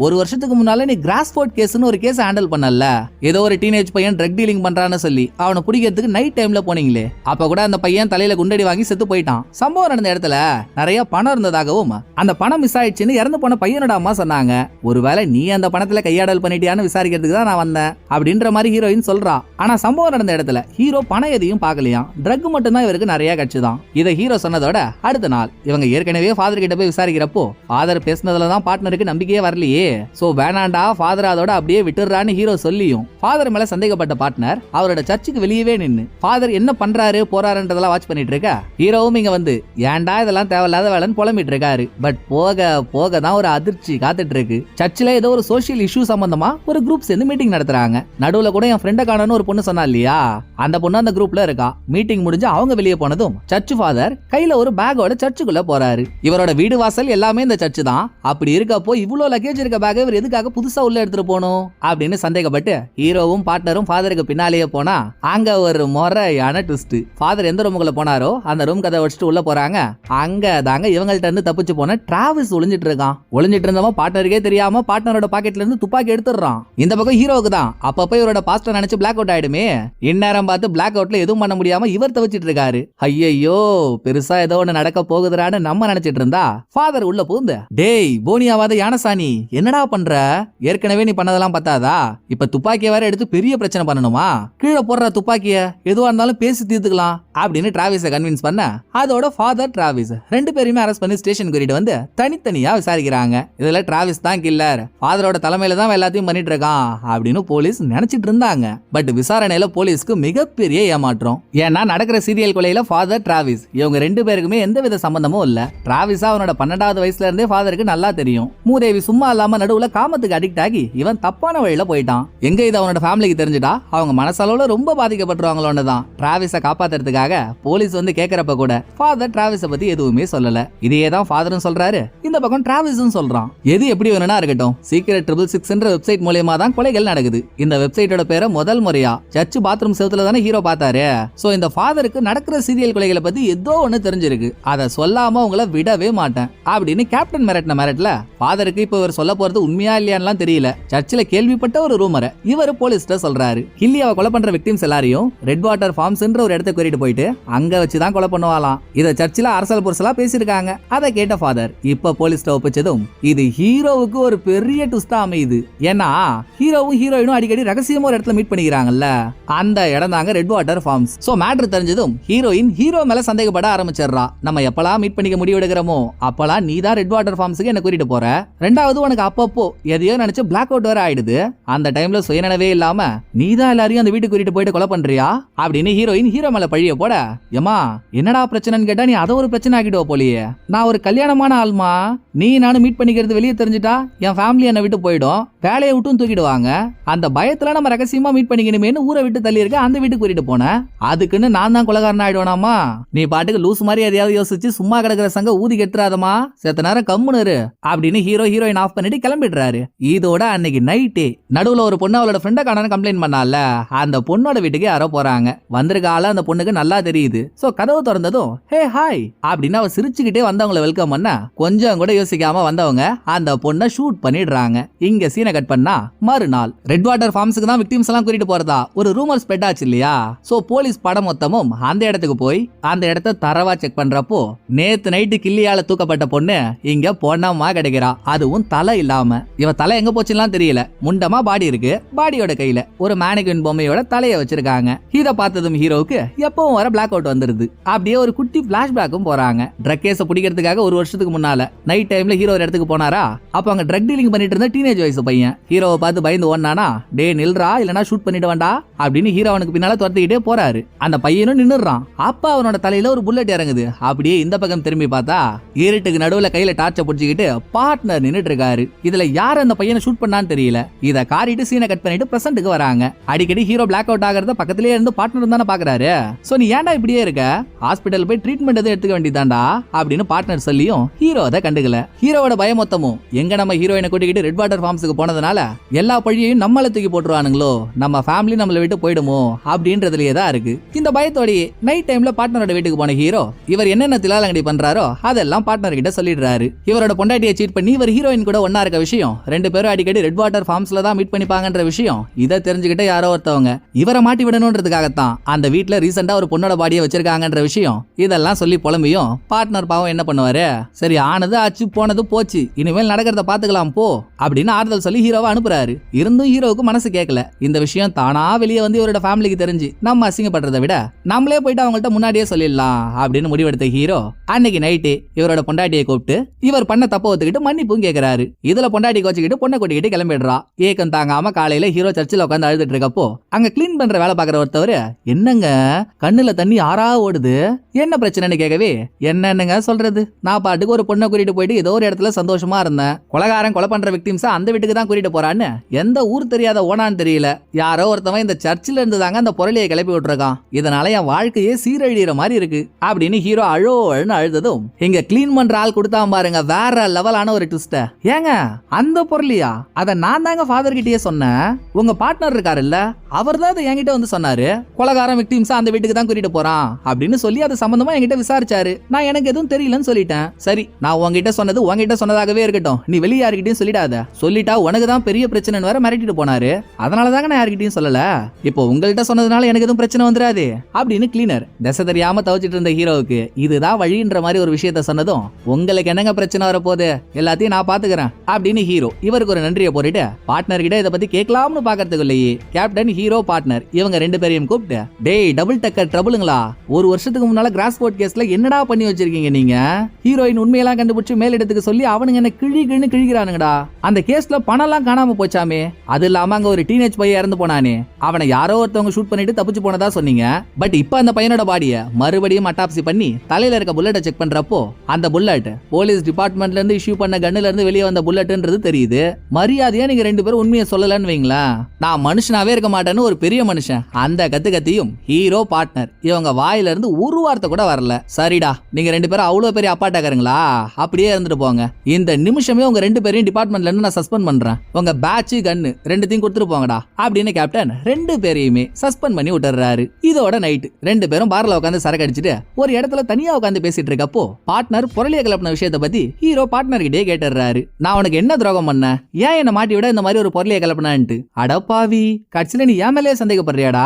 ஒரு வருஷத்துக்கு முன்னால நீ கிராஸ்போர்ட் கேஸ்னு ஒரு கேஸ் ஹேண்டில் பண்ணல ஏதோ ஒரு டீனேஜ் பையன் ட்ரக் டீலிங் பண்றான்னு சொல்லி அவனை பிடிக்கிறதுக்கு நைட் டைம்ல போனீங்களே. அப்ப கூட அந்த பையன் தலையில குண்டடி வாங்கி செத்து போயிட்டான். சம்பவம் நடந்த இடத்துல நிறைய பணம் இருந்ததாகவும் அந்த பணம் மிஸ் ஆயிடுச்சுன்னு இறந்து போன பையனோட அம்மா சொன்னாங்க. ஒருவேளை நீ அந்த பணத்துல கையாடல் பண்ணிட்டியான்னு விசாரிக்கிறதுக்கு தான் நான் வந்தேன் அப்படின்ற மாதிரி ஹீரோயின் சொல்றா. ஆனா சம்பவம் நடந்த இடத்துல ஹீரோ பணம் எதையும் பார்க்கலையாம் ட்ரக் மட்டும்தான் இவருக்கு நிறைய கட்சிதான். இதை ஹீரோ சொன்னதோட அடுத்த நாள். இவங்க ஏற்கனவே ஃபாதர் கிட்ட போய் விசாரிக்கிறப்போ ஃபாதர் பேசினதுல தான் பார்ட்னருக்கு நம்பிக்கையே வரலையே. சோ வேணாண்டா ஃபாதர் அதோட அப்படியே விட்டுறான்னு ஹீரோ சொல்லியும் ஃபாதர் மேல சந்தேகப்பட்ட பார்ட்னர் அவரோட சர்ச்சுக்கு வெளியவே நின்னு ஃபாதர் என்ன பண்றாரு போறாருன்றதெல்லாம் வாட்ச் பண்ணிட்டு இருக்க? ஹீரோவும் இங்க வந்து ஏன்டா இதெல்லாம் தேவையில்லாத வேலைன்னு புலம்பிட்டு இருக்காரு. பட் போக போக தான் ஒரு அதிர்ச்சி காத்துட்டு இருக்கு. சர்ச்சில் ஏதோ ஒரு சோஷியல் இஷ்யூ சம்பந்தமா ஒரு குரூப் சேர்ந்து மீட்டிங் நடத்துறாங்க. நடுவில் கூட என் ஃப்ரெண்டை காணணும் ஒரு பொண்ணு சொன்னா இல்லையா? அந்த பொண்ணு அந்த குரூப்ல இருக்கா. மீட்டிங் முடிஞ்சு அவங்க வெளியே போனதும் சர்ச் ஃபாதர் கையில ஒரு பேக்கோட சர்ச்சுக்குள்ள போறாரு. இவரோட வீடு வாசல் எல்லாமே இந்த சர்ச் தான். அப்படி இருக்கப்போ இவ்வளோ லக்கேஜ் இருக்க பேக்கை இவர் எதுக்காக புதுசா உள்ள எடுத்துட்டு போகணும்? அப்படின்னு சந்தேகப்பட்டு ஹீரோவும் பார்ட்னரும் ஃபாதருக்கு பின்னாலேயே போனா அங்க ஒரு முறையான ட்விஸ்ட் ஃபாதர் எந்த ரூமுக்குள்ள போனாரோ அந்த ரூம் கதை வச்சுட்டு உள்ள போறாங்க. அங்க தாங்க இவங்கள்ட்ட இருந்து தப்பிச்சு போன டிராவல்ஸ் ஒளிஞ்சிட்டு இருக்கான். ஒளிஞ்சிட்டு இருந்தவன் பார்ட்னருக்கே தெரியாம பார்ட்னரோட பாக்கெட்ல இருந்து துப்பாக்கி எடுத்துடுறான். இந்த பக்கம் ஹீரோவுக்கு தான். அப்பப்ப இவரோட பாஸ்டர் நினைச்சு பிளாக் அவுட் ஆயிடுமே. இந்நேரம் பார்த்து பிளாக் அவுட்ல எதுவும் பண்ண முடியாம இவர் தவிச்சிட்டு இருக்காரு. ஐயையோ பெருசா ஏதோ ஒண்ணு நடக்க போகுதுறான்னு நம்ம நினைச்சிட்டு இருந்தா ஃபாதர் உள்ள பூந்து டேய் போனியாவாத யானசாணி என்னடா பண்ற? ஏற்கனவே நீ பண்ணதெல்லாம் பத்தாதா? இப்ப துப்பாக்கிய வேற எடுத்து பெரிய பிரச்சனை பண்ணணுமா? கீழே போடுற துப்பாக்கிய எதுவா இருந்தாலும் பேசி தீர்த்துக்கலாம் அப்படின்னு டிராவிஸ கன்வின்ஸ் பண்ண அதோட ஃபாதர் டிராவிஸ் ரெண்டு பேருமே அரெஸ்ட் பண்ணி ஸ்டேஷன் கூட்டிட்டு வந்து தனித்தனியா விசாரிக்கிறாங்க. இதுல டிராவிஸ் தான் கில்லர் ஃபாதரோட தலைமையில தான் எல்லாத்தையும் பண்ணிட்டு இருக்கான் அப்படின்னு போலீஸ் நினைச்சிட்டு இருந்தாங்க. பட் விசாரணையில போலீஸ்க்கு மிகப்பெரிய ஏமாற்றம். ஏன்னா நடக்கிற சீரியல் கொலையில ஃபாதர் டிராவிஸ் இவங்க ரெண்டு பேருக்குமே எந்த வித சம்பந்தமும் இல்ல. டிராவிஸா அவனோட பன்னெண்டாவது வயசுல இருந்தே ஃபாதருக்கு நல்லா தெரியும். மூதேவி சும்மா இல்லாம நடுவுல காமத்துக்கு அடிக்ட் ஆகி இவன் தப்பான வழியில போயிட்டான். எங்க இது அவனோட ஃபேமிலிக்கு தெரிஞ்சுட்டா அவங்க மனசளவுல ரொம்ப பாதிக்கப்பட்டுருவாங்களோன்னு தான். டிராவிஸை காப்பாத்துறதுக்காக போலீஸ் வந்து கேக்குறப்ப கூட ஃபாதர் டிராவிஸை பத்தி எதுவுமே சொல்லல. இதையே தான் ஃபாதரும் சொல்றாரு. இந்த பக்கம் டிராவிஸும் சொல்றான். எது எப்படி வேணும்னா இருக்கட்டும். சீக்கிரட் ட்ரிபிள் சிக்ஸ்ன்ற வெப்சைட் மூலியமா தான் கொலைகள் நடக்குது. இந்த வெப்சைட்டோட பேரை முதல் முறையா சர்ச் பாத்ரூம் செவத்துல தானே ஹீரோ பார்த்தாரு. சோ இந்த ஃபாதருக்கு நடக்கிற சீரியல் கொலைகளை பத்தி ஏதோ ஒண்ணு தெரிஞ்சிருக்கு. அதை சொல்லாம உங்களை விடவே மாட்டேன். அப்படின்னு கேப்டன் மிரட்டின மெரட்ல ஃபாதருக்கு இப்ப இவர் சொல்ல போறது உண்மையா இல்லையான்லாம் தெரியல. சர்ச்சில் கேள்விப்பட்ட ஒரு ரூமரை இவர் போலீஸ்ட சொல்றாரு. கில்லியாவை கொலை பண்ற விக்டிம்ஸ் எல்லாரையும் ரெட் வாட்டர் ஃபார்ம்ஸ்ன்ற ஒரு இடத்த கூட்டிட்டு போயிட்டு அங்க வச்சு தான் கொலை பண்ணுவாளாம். இத சர்ச்சில் அரசல் புரசலா பேசியிருக்காங்க. அதை கேட்ட ஃபாதர் இப்ப போலீஸ்ட ஒப்பிச்சதும் இது ஹீரோவுக்கு ஒரு பெரிய ட்விஸ்டா அமையுது. ஏன்னா ஹீரோவும் ஹீரோயினும் அடிக்கடி ரகசியமா ஒரு இடத்துல மீட் பண்ணிக்கிறாங்கல்ல. அந்த இடம் தாங்க red water farms so matter தெரிஞ்சதும் ஹீரோயின் ஹீரோ மேல சந்தேகப்பட ஆரம்பிச்சிடுறா. நம்ம எப்பலாம் மீட் பண்ணிக்க முடிவெடுக்கிறோமோ அப்பலாம் நீ தான் ரெட் வாட்டர் ஃபார்ம்ஸுக்கு என்ன கூட்டிட்டு போற. ரெண்டாவது உனக்கு அப்பப்போ எதையோ நினைச்சு பிளாக் அவுட் வேற ஆயிடுது. அந்த டைம்ல சுயநனவே இல்லாம நீ தான் எல்லாரையும் அந்த வீட்டுக்கு கூட்டிட்டு போயிட்டு கொலை பண்றியா? அப்படின்னு ஹீரோயின் ஹீரோ மேல பழிய போட ஏமா என்னடா பிரச்சனைன்னு கேட்டா நீ அதை ஒரு பிரச்சனை ஆக்கிடுவ போலியே. நான் ஒரு கல்யாணமான ஆள்மா. நீ நானும் மீட் பண்ணிக்கிறது வெளியே தெரிஞ்சுட்டா என் ஃபேமிலி என்னை விட்டு போயிடும். வேலையை விட்டும் தூக்கிடுவாங்க. அந்த பயத்துல நம்ம ரகசியமா மீட் பண்ணிக்கணுமேனு ஊரை விட்டு தள்ளி இருக்க அந்த வீட்டுக்கு கூட்டிட்டு போனேன். அதுக்குன்னு நான் தான் கொலகாரன் ஆயிடுவேனாமா? நீ பாட்டுக்கு லூஸ் மாதிரி எதையாவது யோசிச்சு சும்மா கிடக்குற சங்க ஊதி கெட்டுறாதமா செத்த நேரம் கம்முனரு அப்படின்னு ஹீரோ ஹீரோயின் ஆஃப் பண்ணிட்டு கிளம்பிடுறாரு. இதோட அன்னைக்கு நைட்டே நடுவுல ஒரு பொண்ணு அவளோட ஃப்ரெண்டை காணனு கம்ப்ளைண்ட் பண்ணால. அந்த பொண்ணோட வீட்டுக்கு யாரோ போறாங்க. வந்திருக்க ஆளு அந்த பொண்ணுக்கு நல்லா தெரியுது. சோ கதவு திறந்ததும் ஹே ஹாய் அப்படின்னு அவ சிரிச்சுக்கிட்டே வந்தவங்கள வெல்கம் பண்ண கொஞ்சம் கூட யோசிக்காம வந்தவங்க அந்த பொண்ணை ஷூட் பண்ணிடுறாங்க. இங்க சீனை கட் பண்ணா மறுநாள் ரெட் வாட்டர் ஃபார்ம்ஸ்க்கு தான் விக்டிம்ஸ் எல்லாம் கூட்டிட்டு போறதா? ஒரு ரூமர் ஸ்ப்ரெட் ஆச்சு இல்லையா? சோ போலீஸ் படம் மொத்தமும் அந்த இடத்துக்கு போய் அந்த இடத்த தரவா செக் பண்றப்போ நேத்து நைட்டு கிள்ளியால தூக்கப்பட்ட பொண்ணு இங்க பொண்ணமா கிடைக்கிறா. அதுவும் தலை இல்லாம. இவ தலை எங்க போச்சுலாம் தெரியல. முண்டமா பாடி இருக்கு. பாடியோட கையில ஒரு மேனகின் பொம்மையோட தலையை வச்சிருக்காங்க. இத பார்த்ததும் ஹீரோவுக்கு எப்பவும் வர பிளாக் அவுட் வந்துருது. அப்படியே ஒரு குட்டி பிளாஷ்பேக்கும் போறாங்க. ட்ரக் கேஸ பிடிக்கிறதுக்காக ஒரு வருஷத்துக்கு முன்னால. நைட் டைம்ல ஹீரோ ஒரு இடத்துக்கு போனாரா? அப்ப அங்க ட்ரக் டீலிங் பண்ணிட்டு இருந்த டீனேஜ் வயசு பையன். ஹீரோவை பார்த்து பயந்து ஓடனானா டே நில்றா இல்லனா ஷூட் பண்ணிட்டு வேண்டா அப்படின்னு ஹீரோ அவனுக்கு பின்னால துரத்திக்கிட்டே போறாரு. அந்த பையனும் நின்னுறான் அப்ப அவனோட தலையில ஒரு புல்லட் இறங்குது. அப்படியே இந்த பக்கம் திரும்பி பார்த்தா இருட்டுக்கு நடுவுல கையில டார்ச்ச புடிச்சுக்கிட்டு பார்ட்னர் நின்னுட்டு இருக்காரு இதுல யார் அந்த பையனை ஷூட் பண்ணான்னு தெரியல. இதை காரிட்டு சீனை கட் பண்ணிட்டு பிரசன்ட்டுக்கு வராங்க. அடிக்கடி ஹீரோ பிளாக் அவுட் ஆகிறத பக்கத்திலேயே இருந்து பார்ட்னர் தானே பாக்குறாரு. சோ நீ ஏன்டா இப்படியே இருக்க? ஹாஸ்பிட்டல் போய் ட்ரீட்மெண்ட் எதுவும் எடுத்துக்க வேண்டியதாண்டா அப்படின்னு பார்ட்னர் சொல்லியும் ஹீரோ அதை கண்டுக்கல. ஹீரோவோட பயம் மொத்தமும் எங்க நம்ம ஹீரோயினை கூட்டிக்கிட்டு ரெட் வாட்டர் ஃபார்ம்ஸுக்கு போனதுனால எல்லா பழியையும் நம்மள தூக்கி போட்டுருவானுங்களோ? நம்ம ஃபேமிலி நம்மளை விட்டு போயிடுமோ? அப்படின்றதுலயே தான் இருக்கு. இந்த பயத்தோடயே நைட் டைம்ல பார்ட்னரோட வீட்டுக்கு போன ஹீரோ இவர் என்னென்ன திலாலங்கடி பண்றாரோ அதெல்லாம் பார்ட்னர் கிட்ட சொல்லிடுறாரு. இவரோட பொண்டாட்டியை சீட் பண்ணி இவர் ஹீரோயின் கூட ஒன்னா இருக்க விஷயம் ரெண்டு பேரும் அடிக்கடி ரெட் வாட்டர் ஃபார்ம்ஸ்ல தான் மீட் பண்ணிப்பாங்கன்ற விஷயம் இதை தெரிஞ்சுக்கிட்ட யாரோ ஒருத்தவங்க. இவரை மாட்டி விடணுன்றதுக்காகத்தான் அந்த வீட்டில் ரீசெண்டா ஒரு பொண்ணோட பாடியை வச்சிருக்காங்கன்ற விஷயம். இதெல்லாம் சொல்லி புலம்பியும் பார்ட்னர் பாவம் என்ன பண்ணுவாரு? சரி ஆனது ஆச்சு போனது போச்சு. இனிமேல் நடக்கிறத பாத்துக்கலாம் போ அப்படின்னு ஆறுதல் சொல்லி ஹீரோவை அனுப்புறாரு. இருந்தும் ஹீரோவுக்கு மனசு கேட்கல. இந்த விஷயம் தானா வெளியே வந்து இவரோட ஃபேமிலிக்கு தெரிஞ்சு நம்ம அசிங்கப்படுறதை விட நம்மளே போயிட்டு அவங்கள்ட்ட முன்னாடியே சொல்லிடலாம் அப்படின்னு முடிவெடுத்த ஹீரோ அன்னைக்கு நைட்டு இவரோட பொண்டாட்டியை கூப்பிட்டு இவர் பண்ண தப்ப ஒத்துக்கிட்டு மன்னிப்பும் கேட்கிறாரு. இதுல பொண்டாட்டி கோச்சிக்கிட்டு பொண்ணை கூட்டிக்கிட்டு கிளம்பிடுறா. ஏக்கம் தாங்காம காலையில ஹீரோ சர்ச்சில் உட்காந்து அழுதுட்டு இருக்கப்போ அங்க கிளீன் பண்ற வேலை பாக்குற ஒருத்தவர் என்னங்க? கண்ணுல தண்ணி ஆறா ஓடுது? என்ன பிரச்சனைன்னு கேட்கவே என்னன்னுங்க சொல்றது? நான் பாட்டுக்கு ஒரு பொண்ணை கூட்டிட்டு போயிட்டு ஏதோ ஒரு இடத்துல சந்தோஷமா இருந்தேன். கொலகாரன் கொலை பண்ற விக்டிம்ஸ அந்த வீட்டுக்கு தான் கூட்டிட்டு போறான்னு எந்த ஊர் தெரியாத ஓனான்னு தெரியல. யாரோ ஒருத்தவன் இந்த சர்ச்சில் இருந்து தாங்க அந்த பொருளையை கிளப்பி விட்டுருக்கான். இதனால என் வாழ்க்கையே சீரழிகிற மாதிரி இருக்கு. அப்படின்னு ஹீரோ அழோ அழுன்னு அழுததும் இங்க க்ளீன் பண்ற ஆள் கொடுத்தா பாருங்க வேற லெவலான ஒரு ட்விஸ்ட ஏங்க அந்த பொருளியா? அதை நான் தாங்க ஃபாதர் கிட்டயே சொன்னேன். உங்க பார்ட்னர் இருக்காருல்ல அவர் தான் அதை என்கிட்ட வந்து சொன்னாரு. கொலகாரம் விக்டிம்ஸ் அந்த வீட்டுக்கு தான் கூட்டிட்டு போறான். அப்படின்னு சொல்லி அது சம்பந்தமா என்கிட்ட விசாரிச்சாரு. நான் எனக்கு எதுவும் தெரியலன்னு சொல்லிட்டேன். சரி நான் உங்ககிட்ட சொன்னது உங்ககிட்ட சொன்னதாகவே இருக்கட்டும். நீ வெளியே யாருக்கிட்டையும் சொல்லிடாத. சொல்லிட்டா உனக்கு தான் பெரிய பிரச்சனைன்னு வேற மிரட்டிட்டு போனாரு. அதனால தாங்க நான் யார்கிட்டயும் சொல்லல. இப்போ உங்கள்கிட்ட சொன்னதுனால எனக்கு எதுவும் பிரச்சனை வந்துடாது அப்படின்னு கிளீனர் திசை தெரியாம தவச்சிட்டு இருந்த ஹீரோவுக்கு இதுதான் வழின்ற மாதிரி ஒரு விஷயத்த சொன்னதும் உங்களுக்கு என்னங்க பிரச்சனை வரப்போகுது? எல்லாத்தையும் நான் பாத்துக்கிறேன். அப்படின்னு ஹீரோ இவருக்கு ஒரு நன்றியை போட்டுட்டு பார்ட்னர் கிட்ட இதை பத்தி கேட்கலாம்னு பாக்கிறதுக்குள்ளேயே கேப்டன் ஹீரோ பார்ட்னர் இவங்க ரெண்டு பேரையும் கூப்பிட்டு டேய் டபுள் டக்கர் ட்ரபுளுங்களா ஒரு வருஷத்துக்கு முன்னால கிராஸ் போர்ட் கேஸ்ல என்னடா பண்ணி வச்சிருக்கீங்க நீங்க? ஹீரோயின் உண்மையெல்லாம் கண்டுபிடிச்சு மேலிடத்துக்கு சொல்லி அவனுங்க என்ன கிழி கிழின்னு கிழிக்கிறானுங்கடா அந்த கேஸ்ல பணம்லாம் காணாம போச்சாமே. அது இல்லாம அங்க ஒரு டீனேஜ் பையன் இறந்து போனானே. அவனை யாரோ ஒருத்தவங்க ஷூட் பண்ணிட்டு தப்பிச்சு போனதா சொன்னீங்க. பட் இப்ப அந்த பையனோட பாடிய மறுபடியும் அட்டாப்சி பண்ணி தலையில இருக்க புல்லட்டை செக் பண்றப்போ அந்த புல்லட் போலீஸ் டிபார்ட்மெண்ட்ல இருந்து இஷ்யூ பண்ண கன்னுல இருந்து வெளியே வந்த புல்லட்ன்றது தெரியுது. மரியாதையா நீங்க ரெண்டு பேரும் உண்மையை சொல்லலன்னு வைங்களேன். நான் மனுஷனாவே இருக்க மாட்டேன்னு ஒரு பெரிய மனுஷன். அந்த கத்து கத்தியும் ஹீரோ பார்ட்னர் இவங்க வாயில இருந்து ஒரு வார்த்தை கூட வரல. சரிடா நீங்க ரெண்டு பேரும் அவ்வளவு பெரிய அப்பாட்டாக்காரங்களா? அப்படியே இருந்துட்டு போங்க. இந்த நிமிஷமே உங்க ரெண்டு பேரும் பேரையும் டிபார்ட்மெண்ட்ல இருந்து நான் சஸ்பெண்ட் பண்றேன்? உங்க பேட்சு கன்னு ரெண்டுத்தையும் கொடுத்துட்டு போங்கடா அப்படின்னு கேப்டன் ரெண்டு பேரையுமே சஸ்பெண்ட் பண்ணி விட்டுறாரு இதோட நைட்டு ரெண்டு பேரும் பார்ல உட்காந்து சரக்கு அடிச்சுட்டு ஒரு இடத்துல தனியா உட்காந்து பேசிட்டு இருக்கப்போ பார்ட்னர் புரளிய கிளப்பின விஷயத்தை பத்தி ஹீரோ பார்ட்னர் கிட்டே கேட்டுறாரு நான் உனக்கு என்ன துரோகம் பண்ணேன் ஏன் என்ன மாட்டி விட இந்த மாதிரி ஒரு பொருளைய கிளப்பினான்ட்டு அடப்பாவி கட்சியில நீ ஏன் மேலேயே சந்தேகப்படுறியாடா?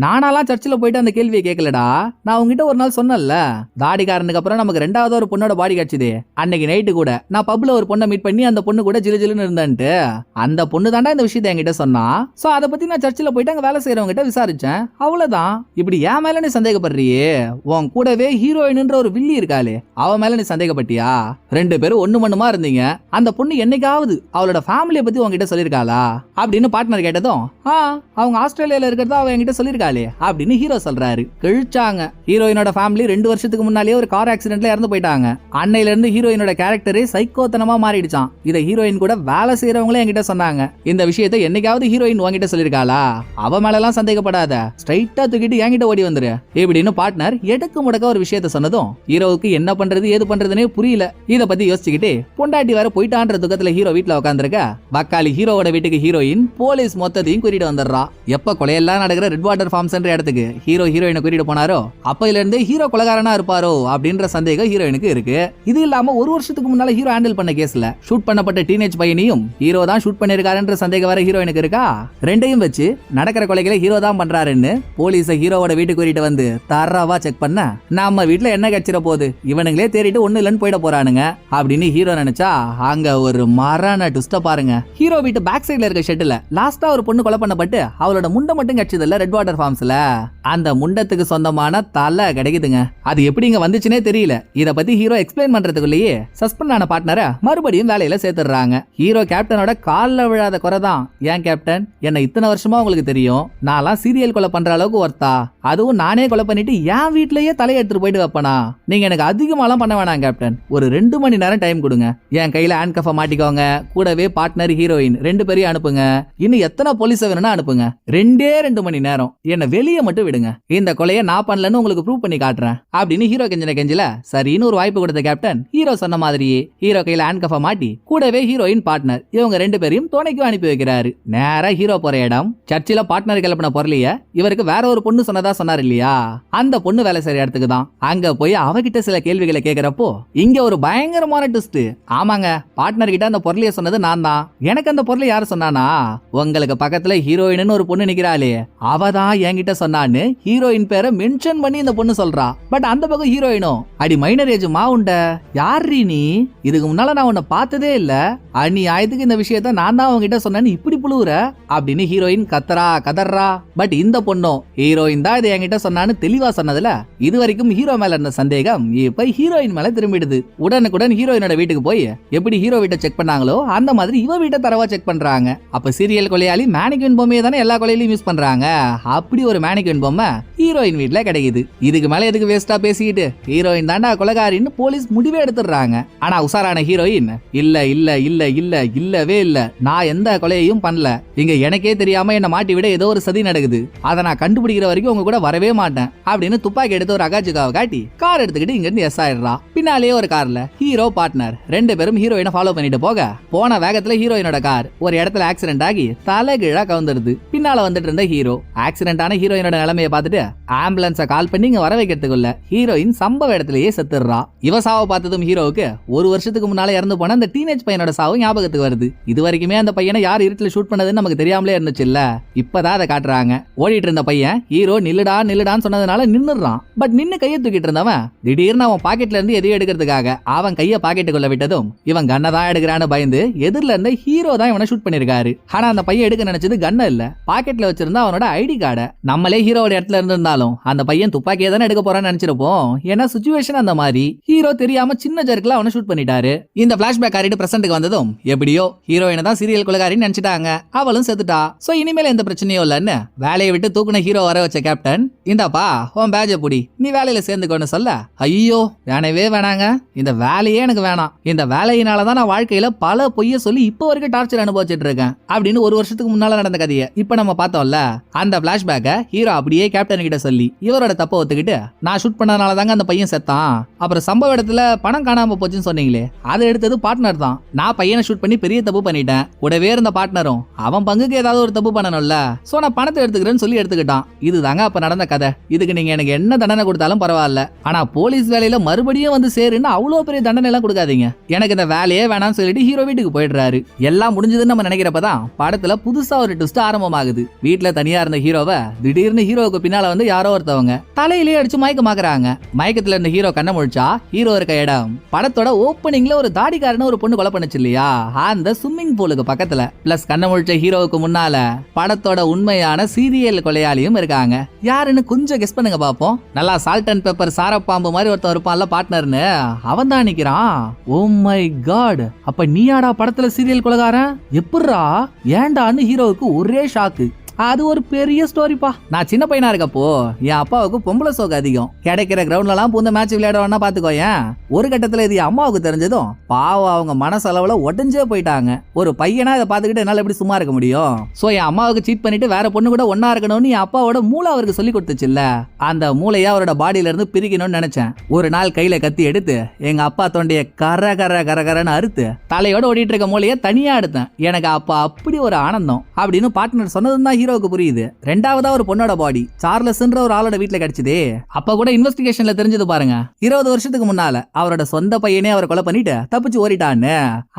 நானாலாம் சர்ச்சில் போயிட்டு அந்த கேள்வியை கேட்கலடா? நான் உங்ககிட்ட ஒரு நாள் சொன்னேன்ல தாடிக்காரனுக்கு அப்புறம் நமக்கு ரெண்டாவது ஒரு பொண்ணோட பாடி கிடைச்சது. அன்னைக்கு நைட்டு கூட நான் பப்ல ஒரு பொண்ணை மீட் பண்ணி அந்த பொண்ணு கூட ஜிலு ஜிலுன்னு இருந்தான்ட்டு அந்த பொண்ணு தாண்டா இந்த விஷயத்தை என்கிட்ட சொன்னா. சோ அதை பத்தி நான் சர்ச்சில் போயிட்டு அங்க வேலை செய்யறவங்க கிட்ட விசாரிச்சேன். அவ்வளவுதான். இப்படி ஏன் மேல நீ சந்தேகப்படுறியே? உன் கூடவே ஹீரோயின்ன்ற ஒரு வில்லி இருக்காளே அவ மேல நீ சந்தேகப்பட்டியா? ரெண்டு பேரும் ஒண்ணு மண்ணுமா இருந்தீங்க. அந்த பொண்ணு என்னைக்காவது அவளோட ஃபேமிலியை பத்தி உன்கிட்ட சொல்லியிருக்காளா? அப்படின்னு பார்ட்னர் கேட்டதும் ஆ அவங்க ஆஸ்திரேலியால இருக்கிறதா அவ என்கிட்ட சொல்லிருக்காளே அப்படின்னு ஹீரோ சொல்றாரு. கிழிச்சாங்க. ஹீரோயினோட ஃபேமிலி ரெண்டு வருஷத்துக்கு முன்னாலேயே ஒரு கார் ஆக்சிடென்ட்ல இறந்து போயிட்டாங்க. அன்னையில இருந்து ஹீரோயினோட கேரக்டரே சைக்கோத்தனமா மாறிடுச்சான் இதை ஹீரோயின் கூட வேலை செய்யறவங்களே என்கிட்ட சொன்னாங்க. இந்த விஷயத்தை என்னைக்காவது ஹீரோயின் உங்ககிட்ட சொல்லியிருக்காளா அவ மேலாம் சந்தேகப்படாத. ஸ்ட்ரைட்டா தூக்கிட்டு என்கிட்ட ஓடி வந்துரு. இப்படின்னு பார்ட்னர் எடுக்க முடக்க ஒரு விஷயத்த சொன்னதும் ஹீரோவுக்கு என்ன பண்றது ஏது பண்றதுனே புரியல. இத பத்தி யோசிச்சுக்கிட்டு பொண்டாட்டி வேற போயிட்டான்ற துக்கத்துல ஹீரோ வீட்டுல உட்காந்துருக்க வக்காலி ஹீரோவோட வீட்டுக்கு ஹீரோயின் போலீஸ் மொத்தத்தையும் கூட்டிட்டு வந்துடுறா. எப்ப கொலையெல்லாம் நடக்கிற ரெட் வாட்டர் ஃபார்ம்ஸ் இடத்துக்கு ஹீரோ ஹீரோயினை கூட்டிட்டு போனாரோ அப்பையில இருந்தே ஹீரோ கொலகாரனா இருப்பாரோ அப்படின்ற சந்தேகம் ஹீரோயினுக்கு இருக்கு. இது இல்லாம ஒரு வருஷத்துக்கு முன்னால ஹீரோ ஹேண்டில் பண்ண கேஸ்ல ஷூட் பண்ண பண்ணப்பட்ட டீனேஜ் பையனையும் ஹீரோ தான் ஷூட் பண்ணிருக்காருன்ற சந்தேகம் வர ஹீரோயினுக்கு இருக்கா? ரெண்டையும் வச்சு நடக்கிற கொலைகளை ஹீரோ தான் பண்றாருன்னு போலீஸ ஹீரோவோட வீட்டுக்கு கூட்டிட்டு வந்து தரவா செக் பண்ண நம்ம வீட்டுல என்ன கச்சிட போகுது? இவனுங்களே தேடிட்டு ஒண்ணு இல்லைன்னு போயிட போறானுங்க அப்படின்னு ஹீரோ நினைச்சா அங்க ஒரு மரண டுஸ்ட பாருங்க. ஹீரோ வீட்டு பேக் சைடுல இருக்க ஷெட்ல லாஸ்டா ஒரு பொண்ணு கொலை பண்ணப்பட்டு அவளோட முண்டை மட்டும் கட்சிதல்ல ரெட் வாட்டர் ஃபார்ம்ஸ்ல அந்த முண்டத்துக்கு சொந்தமான தலை கிடைக்குதுங்க. அது எப்படி இங்க வந்துச்சுனே தெரியல. இத பத்தி ஹீரோ எக்ஸ்பிளைன் பண்றதுக்குள்ளேயே சஸ்பெண்ட் ஆன பார்ட்னரை மறுபடியும் வேலையில சேர்த்துடுறாங்க. ஹீரோ கேப்டனோட காலில் விழாத குறை தான். ஏன் கேப்டன் என்ன இத்தனை வருஷமா உங்களுக்கு தெரியும். நான்லாம் சீரியல் கொலை பண்ற அளவுக்கு ஒர்த்தா. அதுவும் நானே கொலை பண்ணிட்டு என் வீட்லயே தலையை எடுத்துட்டு போயிட்டு வைப்பனா? நீங்க எனக்கு அதிகமாலாம் பண்ண வேணாம் கேப்டன் ஒரு ரெண்டு மணி நேரம் டைம் கொடுங்க. என் கையில ஹேண்ட் கஃபை மாட்டிக்கோங்க. கூடவே பார்ட்னர் ஹீரோயின் ரெண்டு பேரையும் அனுப்புங்க. இன்னும் எத்தனை போலீஸ வேணும்னா அனுப்புங்க? ரெண்டே ரெண்டு மணி நேரம். என்ன வெளியே மட்டும் விடுங்க. இந்த கொலையை நான் பண்ணலன்னு உங்களுக்கு ப்ரூவ் பண்ணி காட்டுறேன். அப்படின்னு ஹீரோ கெஞ்சின கெஞ்சில சரின்னு ஒரு வாய்ப்பு கொடுத்த கேப்டன் ஹீரோ சொன்ன மாதிரியே ஹீரோ கையில ஹேண்ட் கஃபை மாட்டி கூடவே ஹீரோயின் பார்ட்னர் இவங்க ரெண்டு பேரையும் துணைக்கும் அனுப்பி வைக்கிறாரு. நேரா ஹீரோ போற இடம். சர்ச்சில் பார்ட்னர் கிளப்பின பொருளைய இவருக்கு வேற ஒரு பொண்ணு சொன்னதா சொன்னார் இல்லையா? அந்த பொண்ணு வேலை செய்யற இடத்துக்கு தான். அங்க போய் அவகிட்ட சில கேள்விகளை கேக்குறப்போ இங்க ஒரு பயங்கரமான ட்விஸ்ட் ஆமாங்க பார்ட்னர் கிட்ட அந்த பொருளைய சொன்னது நான் தான். எனக்கு அந்த பொருளை யாரு சொன்னானா? உங்களுக்கு பக்கத்துல ஹீரோயின்னு ஒரு பொண்ணு நிக்கிறாளே. அவ தான் என்கிட்ட சொன்னான்னு ஹீரோயின் பேரை மென்ஷன் பண்ணி இந்த பொண்ணு சொல்றா. பட் அந்த பக்கம் ஹீரோயினோ அடி மைனர் ஏஜ் மாவுண்ட யார் நீ? இதுக்கு முன்னால நான் உன்னை பார்த்ததே இல்ல. இல்ல. அநியாயத்துக்கு இந்த விஷயத்த நான் தான் உங்ககிட்ட சொன்னேன்னு இப்படி புழுவுற? அப்படின்னு ஹீரோயின் கத்தரா கதர்றா பட் இந்த பொண்ணும் ஹீரோயின் தான் இதை என்கிட்ட சொன்னான்னு தெளிவா சொன்னதுல இது வரைக்கும் ஹீரோ மேல இருந்த சந்தேகம் இப்ப ஹீரோயின் மேல திரும்பிடுது. உடனுக்குடன் ஹீரோயினோட வீட்டுக்கு போய் எப்படி ஹீரோ வீட்டை செக் பண்ணாங்களோ அந்த மாதிரி இவ வீட்டை தரவா செக் பண்றாங்க. அப்ப சீரியல் கொலையாளி மேனிக்வின் பொம்மையை தானே எல்லா கொலையிலையும் யூஸ் பண்றாங்க. அப்படி ஒரு மேனிக்வின் பொம்மை ஹீரோயின் வீட்டுல கிடைக்குது. இதுக்கு மேல எதுக்கு வேஸ்டா பேசிக்கிட்டு? ஹீரோயின் தாண்டா கொலகாரின்னு போலீஸ் முடிவே எடுத்துடுறாங்க. ஆனா உசாரான ஹீரோயின் இல்ல இல்ல இல்ல இல்ல இல்லவே இல்ல. நான் எந்த கொலையையும் பண்ணல. இங்க எனக்கே தெரியாம என்ன மாட்டி விட ஏதோ ஒரு சதி நடக்குது. அதை நான் கண்டுபிடிக்கிற வரைக்கும் உங்க கூட வரவே மாட்டேன். அப்படின்னு துப்பாக்கி எடுத்து ஒரு அகாஜுக்காவை காட்டி கார் எடுத்துக்கிட்டு இங்க இருந்து எஸ் ஆயிடுறா. பின்னாலேயே ஒரு கார்ல ஹீரோ பார்ட்னர் ரெண்டு பேரும் ஹீரோயினை ஃபாலோ பண்ணிட்டு போக போன வேகத்துல ஹீரோயினோட கார் ஒரு இடத்துல ஆக்சிடென்ட் ஆகி தலைகீழா கவுந்துருது. பின்னால வந்துட்டு இருந்த ஹீரோ ஆக்சிடென்ட் ஆன ஹீரோயினோட நிலைமையை பார்த்துட்டு ஆம்புலன்ஸ கால் பண்ணி இங்க வர வைக்கிறதுக்குள்ள ஹீரோயின் சம்பவ இடத்துலயே செத்துடுறா. இவசாவை பார்த்ததும் ஹீரோவுக்கு ஒரு வருஷத்துக்கு முன்னால இறந்து போன அந்த டீனேஜ் பையனோட சாவும் ஞாபகத்துக்கு வருது. இது வரைக்குமே அந்த பையனை யார் இருட்டில் ஷூட் பண்ணதுன்னு நமக்கு தெரியாமலே இருந்துச்சு இல்ல இப்பதான் அதை காட்டுறாங்க. ஓடிட்டு இருந்த பையன் ஹீரோ நில்லுடா நில்லுடான்னு சொன்னதுனால நின்னுறான் பட் நின்னு கையை தூக்கிட்டு இருந்தவன் திடீர்னு அவன் பாக்கெட்ல இருந்து எதையும் எடுக்கிறதுக்காக அவன் கையை பாக்கெட்டுக்குள்ள விட்டதும் இவன் கண்ணை தான் எடுக்கிறான்னு பயந்து எதிரில இருந்த ஹீரோ தான் இவனை ஷூட் பண்ணிருக்காரு. ஆனா அந்த பையன் எடுக்க நினைச்சது கண்ண இல்ல. பாக்கெட்ல வச்சிருந்தா அவனோட ஐடி கார்டை நம்மளே ஹீரோவோட இடத்துல இருந்திருந்தாலும் அந்த பையன் துப்பாக்கியை தானே எடுக்க போறான்னு நினைச்சிருப்போம். ஏன்னா சுச்சுவேஷன் அந்த மாதிரி? ஹீரோ தெரியாம சின்ன ஜர்க்கில் அவனை ஷூட் பண்ணிட்டாரு. இந்த பிளாஷ்பேக் ஆடிட்டு பிரசன்ட்டுக்கு வந்ததும் எப்படியோ ஹீரோயினை தான் சீரியல் கொலைகாரின்னு நினைச்சிட்டாங்க. அவளும் செத்துட்டா. சோ இனிமேல் எந்த பிரச்சனையும் இல்லைன்னு வேலையை விட்டு தூக்குன ஹீரோ வர வச்ச கேப்டன் இந்தாப்பா உன் பேஜ புடி. நீ வேலையில சேர்ந்துக்கோன்னு சொல்ல ஐயோ வேணவே வேணாங்க. இந்த வேலையே எனக்கு வேணாம். இந்த வேலையினால தான் நான் வாழ்க்கையில பல பொய்ய சொல்லி இப்போ வரைக்கும் டார்ச்சர் அனுபவிச்சுட்டு இருக்கேன். அப்படின்னு ஒரு வருஷத்துக்கு முன்னால நடந்த கதையை இப்போ நம்ம பார்த்தோம்ல அந்த பிளாஷ்பேக்கை ஹீரோ அப்படியே கேப்டன் கிட்ட சொல்லி இவரோட தப்ப ஒத்துக்கிட்டு நான் ஷூட் பண்ணனால தாங்க அந்த பையன் செத்தான். அப்புறம் சம்பவ இடத்துல பணம் காணாம போச்சுன்னு சொன்னீங்களே அதை எடுத்தது பார்ட்னர் தான். நான் பையனை ஷூட் பண்ணி பெரிய தப்பு பண்ணிட்டேன். கூடவே இருந்த பார்ட்னரும் அவன் பங்குக்கு ஏதாவது ஒரு தப்பு பண்ணணும்ல. சோ நான் பணத்தை எடுத்துக்கிறேன்னு சொல்லி எடுத்துக்கிட்டான். இதுதாங்க அப்ப நடந்த கதை. இதுக்கு நீங்க எனக்கு என்ன தண்டனை கொடுத்தாலும் பரவாயில்ல. ஆனா போலீஸ் வேலையில மறுபடியும் வந்து சேருன்னு அவ்வளோ பெரிய தண்டனை எல்லாம் கொடுக்காதீங்க. எனக்கு இந்த வேலையே வேணாம்னு சொல்லிட்டு ஹீரோ வீட்டுக்கு போயிடுறாரு. எல்லாம் முடிஞ்சதுன்னு நம்ம நினைக்கிறப்பதான் படத்துல புதுசா ஒரு ட்விஸ்ட் ஆரம்பமாகுது. வீட்டுல தனியா இருந்த ஹீரோவை திடீர்னு ஹீரோவுக்கு பின்னால வந்து யாரோ ஒருத்தவங்க தலையிலேயே அடிச்சு மயக்கமாக்குறாங்க மயக்கத்துல இருந்த ஹீரோ கண்ண முழிச்சா ஹீரோ இருக்க இடம். படத்தோட ஓப்பனிங்ல ஒரு தாடிக்காரன ஒரு பொண்ணு கொலை பண்ணுச்சு இல்லையா? அந்த ஸ்விம்மிங் பூலுக்கு பக்கத்துல. பிளஸ் கண்ண முழிச்ச ஹீரோவுக்கு முன்னால படத்தோட உண்மையான சீரியல் கொலையாளியும் இருக்காங்க. யாருன்னு கொஞ்சம் கெஸ் பண்ணுங்க பாப்போம். நல்லா சால்ட் அண்ட் பெப்பர் சாரப்பாம்பு மாதிரி ஒருத்தன் இருப்பான்ல பார்ட்னர்னு அவன் தான் நிக்கிறான். ஓ மை காட் அப்ப நீயாடா படத்துல சீரியல் கொலைகாரன்? எப்படிரா ஏன்டான்னு ஹீரோவுக்கு ஒரே ஷாக்கு அது ஒரு பெரிய ஸ்டோரிப்பா நான் சின்ன பையனா இருக்கப்போ என் அப்பாவுக்கு பொம்பளை சோக்கு அதிகம். கிடைக்கிற கிரவுண்ட்லலாம் பூந்த மேட்ச் விளையாடுவானா பாத்துக்கோ ஏன்? ஒரு கட்டத்துல இது என் அம்மாவுக்கு தெரிஞ்சதும் பாவம் அவங்க மனசளவுல உடஞ்சே போயிட்டாங்க. ஒரு பையனா இதை பார்த்துக்கிட்டு என்னால எப்படி சும்மா இருக்க முடியும்? சோ என் அம்மாவுக்கு சீட் பண்ணிட்டு வேற பொண்ணு கூட ஒன்னா இருக்கணும்னு என் அப்பாவோட மூளை அவருக்கு சொல்லி கொடுத்துச்சுல்ல. அந்த மூளையை அவரோட பாடியில இருந்து பிரிக்கணும்னு நினைச்சேன். ஒரு நாள் கையில கத்தி எடுத்து எங்க அப்பா தொண்டைய கர கர கர கரன்னு அறுத்து தலையோட ஓடிட்டு இருக்க மூளையை தனியா எடுத்தேன். எனக்கு அப்ப அப்படி ஒரு ஆனந்தம். அப்படின்னு பார்ட்னர் சொன்னதும் தான் ஹீரோக்கு புரியுது. ரெண்டாவதா ஒரு பொண்ணோட பாடி சார்லஸ்ன்ற ஒரு ஆளோட வீட்டுல கிடைச்சதே. அப்ப கூட இன்வெஸ்டிகேஷன்ல தெரிஞ்சது பாருங்க. இருபது வருஷத்துக்கு முன்னால அவரோட சொந்த பையனே அவரை கொலை பண்ணிட்டு தப்பிச்சு ஓடிட்டான்னு.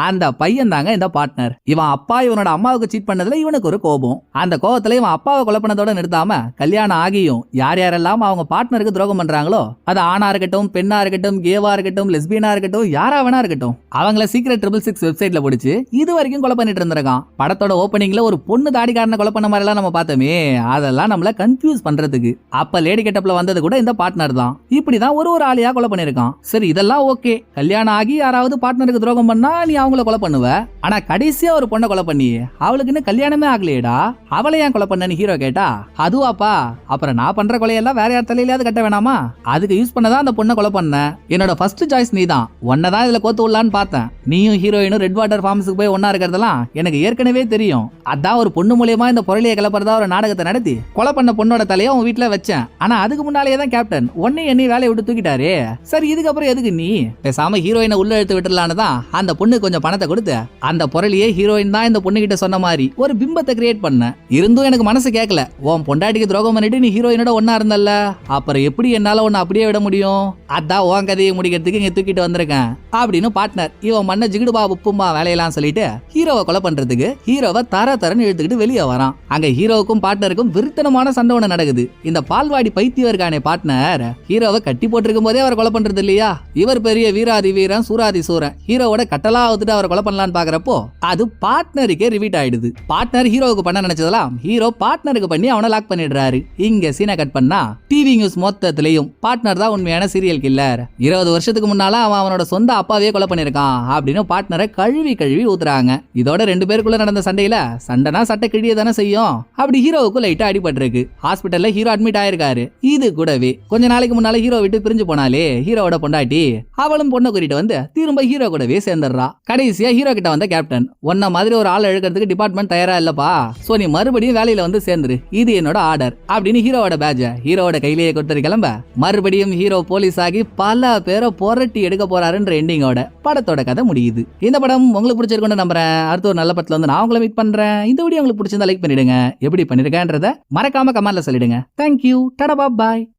அந்த பையன் தாங்க இந்த பார்ட்னர் இவன் அப்பா இவனோட அம்மாவுக்கு சீட் பண்ணதுல இவனுக்கு ஒரு கோபம். அந்த கோபத்துல இவன் அப்பாவை கொலை பண்ணதோட நிறுத்தாம கல்யாணம் ஆகியும். யார் யாரெல்லாம் அவங்க பார்ட்னருக்கு துரோகம் பண்றாங்களோ அது ஆணா இருக்கட்டும் பெண்ணா இருக்கட்டும் கேவா இருக்கட்டும் லெஸ்பியனா இருக்கட்டும் யாரா வேணா இருக்கட்டும். அவங்கள சீக்கிரம் ட்ரிபிள் சிக்ஸ் வெப்சைட்ல பிடிச்சு இது வரைக்கும் கொலை பண்ணிட்டு இருந்திருக்கான். படத்தோட ஓப்பனிங்ல ஒரு பொண்ணு தாடிக்காரனை கொலை பண்ண மாதிரி எல்லாம் நம்ம பார்த்தோமே அதெல்லாம் நம்மள கன்ஃபியூஸ் பண்றதுக்கு. அப்ப லேடி கெட்டப்ல வந்தது கூட இந்த பார்ட்னர் தான். இப்படிதான் ஒரு ஒரு ஆளையா கொலை பண்ணிருக்கான் சரி இதெல்லாம் ஓகே கல்யாணம் ஆகி யாராவது பார்ட்னருக்கு துரோகம் பண்ணா நீ அவங்கள கொலை பண்ணுவ. ஆனா கடைசியா ஒரு பொண்ணை கொலை பண்ணி அவளுக்கு இன்னும் கல்யாணமே ஆகலையேடா. அவளை ஏன் கொலை பண்ணனு ஹீரோ கேட்டா அதுவாப்பா அப்புறம் நான் பண்ற கொலையெல்லாம் வேற யார் தலையிலாவது கட்ட வேணாமா? அதுக்கு யூஸ் பண்ணதான் அந்த பொண்ணை கொலை பண்ண. என்னோட ஃபர்ஸ்ட் சாய்ஸ் நீ தான் தான் இதுல கோத்து விடலான்னு பார்த்தேன். நீயும் ஹீரோயினும் ரெட் வாட்டர் ஃபார்ம்ஸுக்கு போய் ஒன்னா இருக்கிறதெல்லாம் எனக்கு ஏற்கனவே தெரியும். அதான் ஒரு பொண்ணு மூலியமா இந்த பொருளையை கிளப்புறதா ஒரு நாடகத்தை நடத்தி கொலை பண்ண பொண்ணோட தலையை உன் வீட்டுல வச்சேன். ஆனா அதுக்கு முன்னாலேயே தான் கேப்டன் உன்னை என்னை வேலையை விட்டு தூக்கிட்டாரு. சரி இதுக்கப்புறம் எதுக்கு நீ? பேசாம ஹீரோயினை உள்ள எடுத்து விட்டுலான்னு தான் அந்த பொண்ணு கொஞ்சம் பணத்தை கொடுத்து அந்த பொருளையே ஹீரோயின் தான் இந்த பொண்ணு கிட்ட சொன்ன மாதிரி ஒரு பிம்பத்தை கிரியேட் பண்ண. இருந்தும் எனக்கு மனசு கேட்கல உன் பொண்டாட்டிக்கு துரோகம் பண்ணிட்டு நீ ஹீரோயினோட ஒன்னா இருந்தல்ல. அப்புறம் எப்படி என்னால உன்னை அப்படியே விட முடியும்? அதான் உன் கதையை முடிக்கிறதுக்கு இங்க தூக்கிட்டு வந்திருக்கேன். அப்படின்னு பார்ட்னர் இவன் மண்ண ஜிகிடுபா உப்புமா வேலையெல்லாம் சொல்லிட்டு ஹீரோவை கொலை பண்றதுக்கு ஹீரோவை தர தரன்னு இழுத்துக்கிட்டு வெளியே வரான். அங்க ஹீரோவுக்கும் பார்ட்னருக்கும் விருத்தனமான சண்டை ஒண்ணு நடக்குது. இந்த பால்வாடி பைத்தியவர்கானே பார்ட்னர் ஹீரோவை கட்டி போட்டிருக்கும் போதே அவர் கொலை பண்றது இல்லையா? இவர் பெரிய வீராதி வீரன் சூராதி சூரன். ஹீரோவோட கட்டலா வந்துட்டு அவரை கொலை பண்ணலான்னு பாக்குறப்போ அது பார்ட்னருக்கே ரிவீட் ஆயிடுது. பார்ட்னர் ஹீரோவுக்கு பண்ண நினைச்சதெல்லாம் ஹீரோ பார்ட்னருக்கு பண்ணி அவனை லாக் பண்ணிடுறாரு. இங்க சீனை கட் பண்ணா டிவி நியூஸ் மொத்தத்திலையும் பார்ட்னர் தான் உண்மையான சீரியல் கில்லர் இருபது வருஷத்துக்கு முன்னால அவன் அவனோட சொந்த அப்பாவே கொலை பண்ணிருக்கான் அப்படின்னு பார்ட்னரை கழுவி கழுவி ஊத்துறாங்க. இதோட ரெண்டு பேருக்குள்ள நடந்த சண்டையில சண்டைனா சட்டை கிழிய தானே செய்யும். அப்படி ஹீரோவுக்கு லைட்டா அடிபட்டிருக்கு. ஹாஸ்பிட்டல்ல ஹீரோ அட்மிட் ஆயிருக்காரு. இது கூடவே கொஞ்ச நாளைக்கு முன்னால ஹீரோ விட்டு பிரிஞ்சு போனாலே ஹீரோவோட பொண்டாட்டி அவளும் பொண்ணை கூட்டிட்டு வந்து திரும்ப ஹீரோ கூடவே சேர்ந்துடுறா. கடைசியா ஹீரோ கிட்ட வந்த கேப்டன் உன்ன மாதிரி ஒரு ஆள் எழுக்கிறதுக்கு டிபார்ட்மெண்ட் தயாரா இல்லப்பா. சோ நீ மறுபடியும் வேலையில வந்து சேர்ந்துரு. இது என்னோட ஆர்டர் அப்படின்னு ஹீரோவோட பேஜ ஹீரோவோட கையிலேயே கொடுத்துட்டு கிளம்ப. மறுபடியும் ஹீரோ போலீஸ் ஆகி பல பேரை புரட்டி எடுக்க போறாருன்ற எண்டிங்கோட படத்தோட கதை முடியுது. இந்த படம் உங்களுக்கு பிடிச்சிருக்குன்னு நம்புறேன். அடுத்த ஒரு நல்ல படத்துல வந்து நான் உங்களை மீட் பண்றேன். இந்த வீடியோ உங்களுக்கு பிடிச்சிருந்தா லைக் பண்ணிடுங்க. எப்படி பண்ணிருக்கேன்றத மறக்காம கமெண்ட்ல சொல்லிடுங்க. தேங்க்யூ டடபா பாய்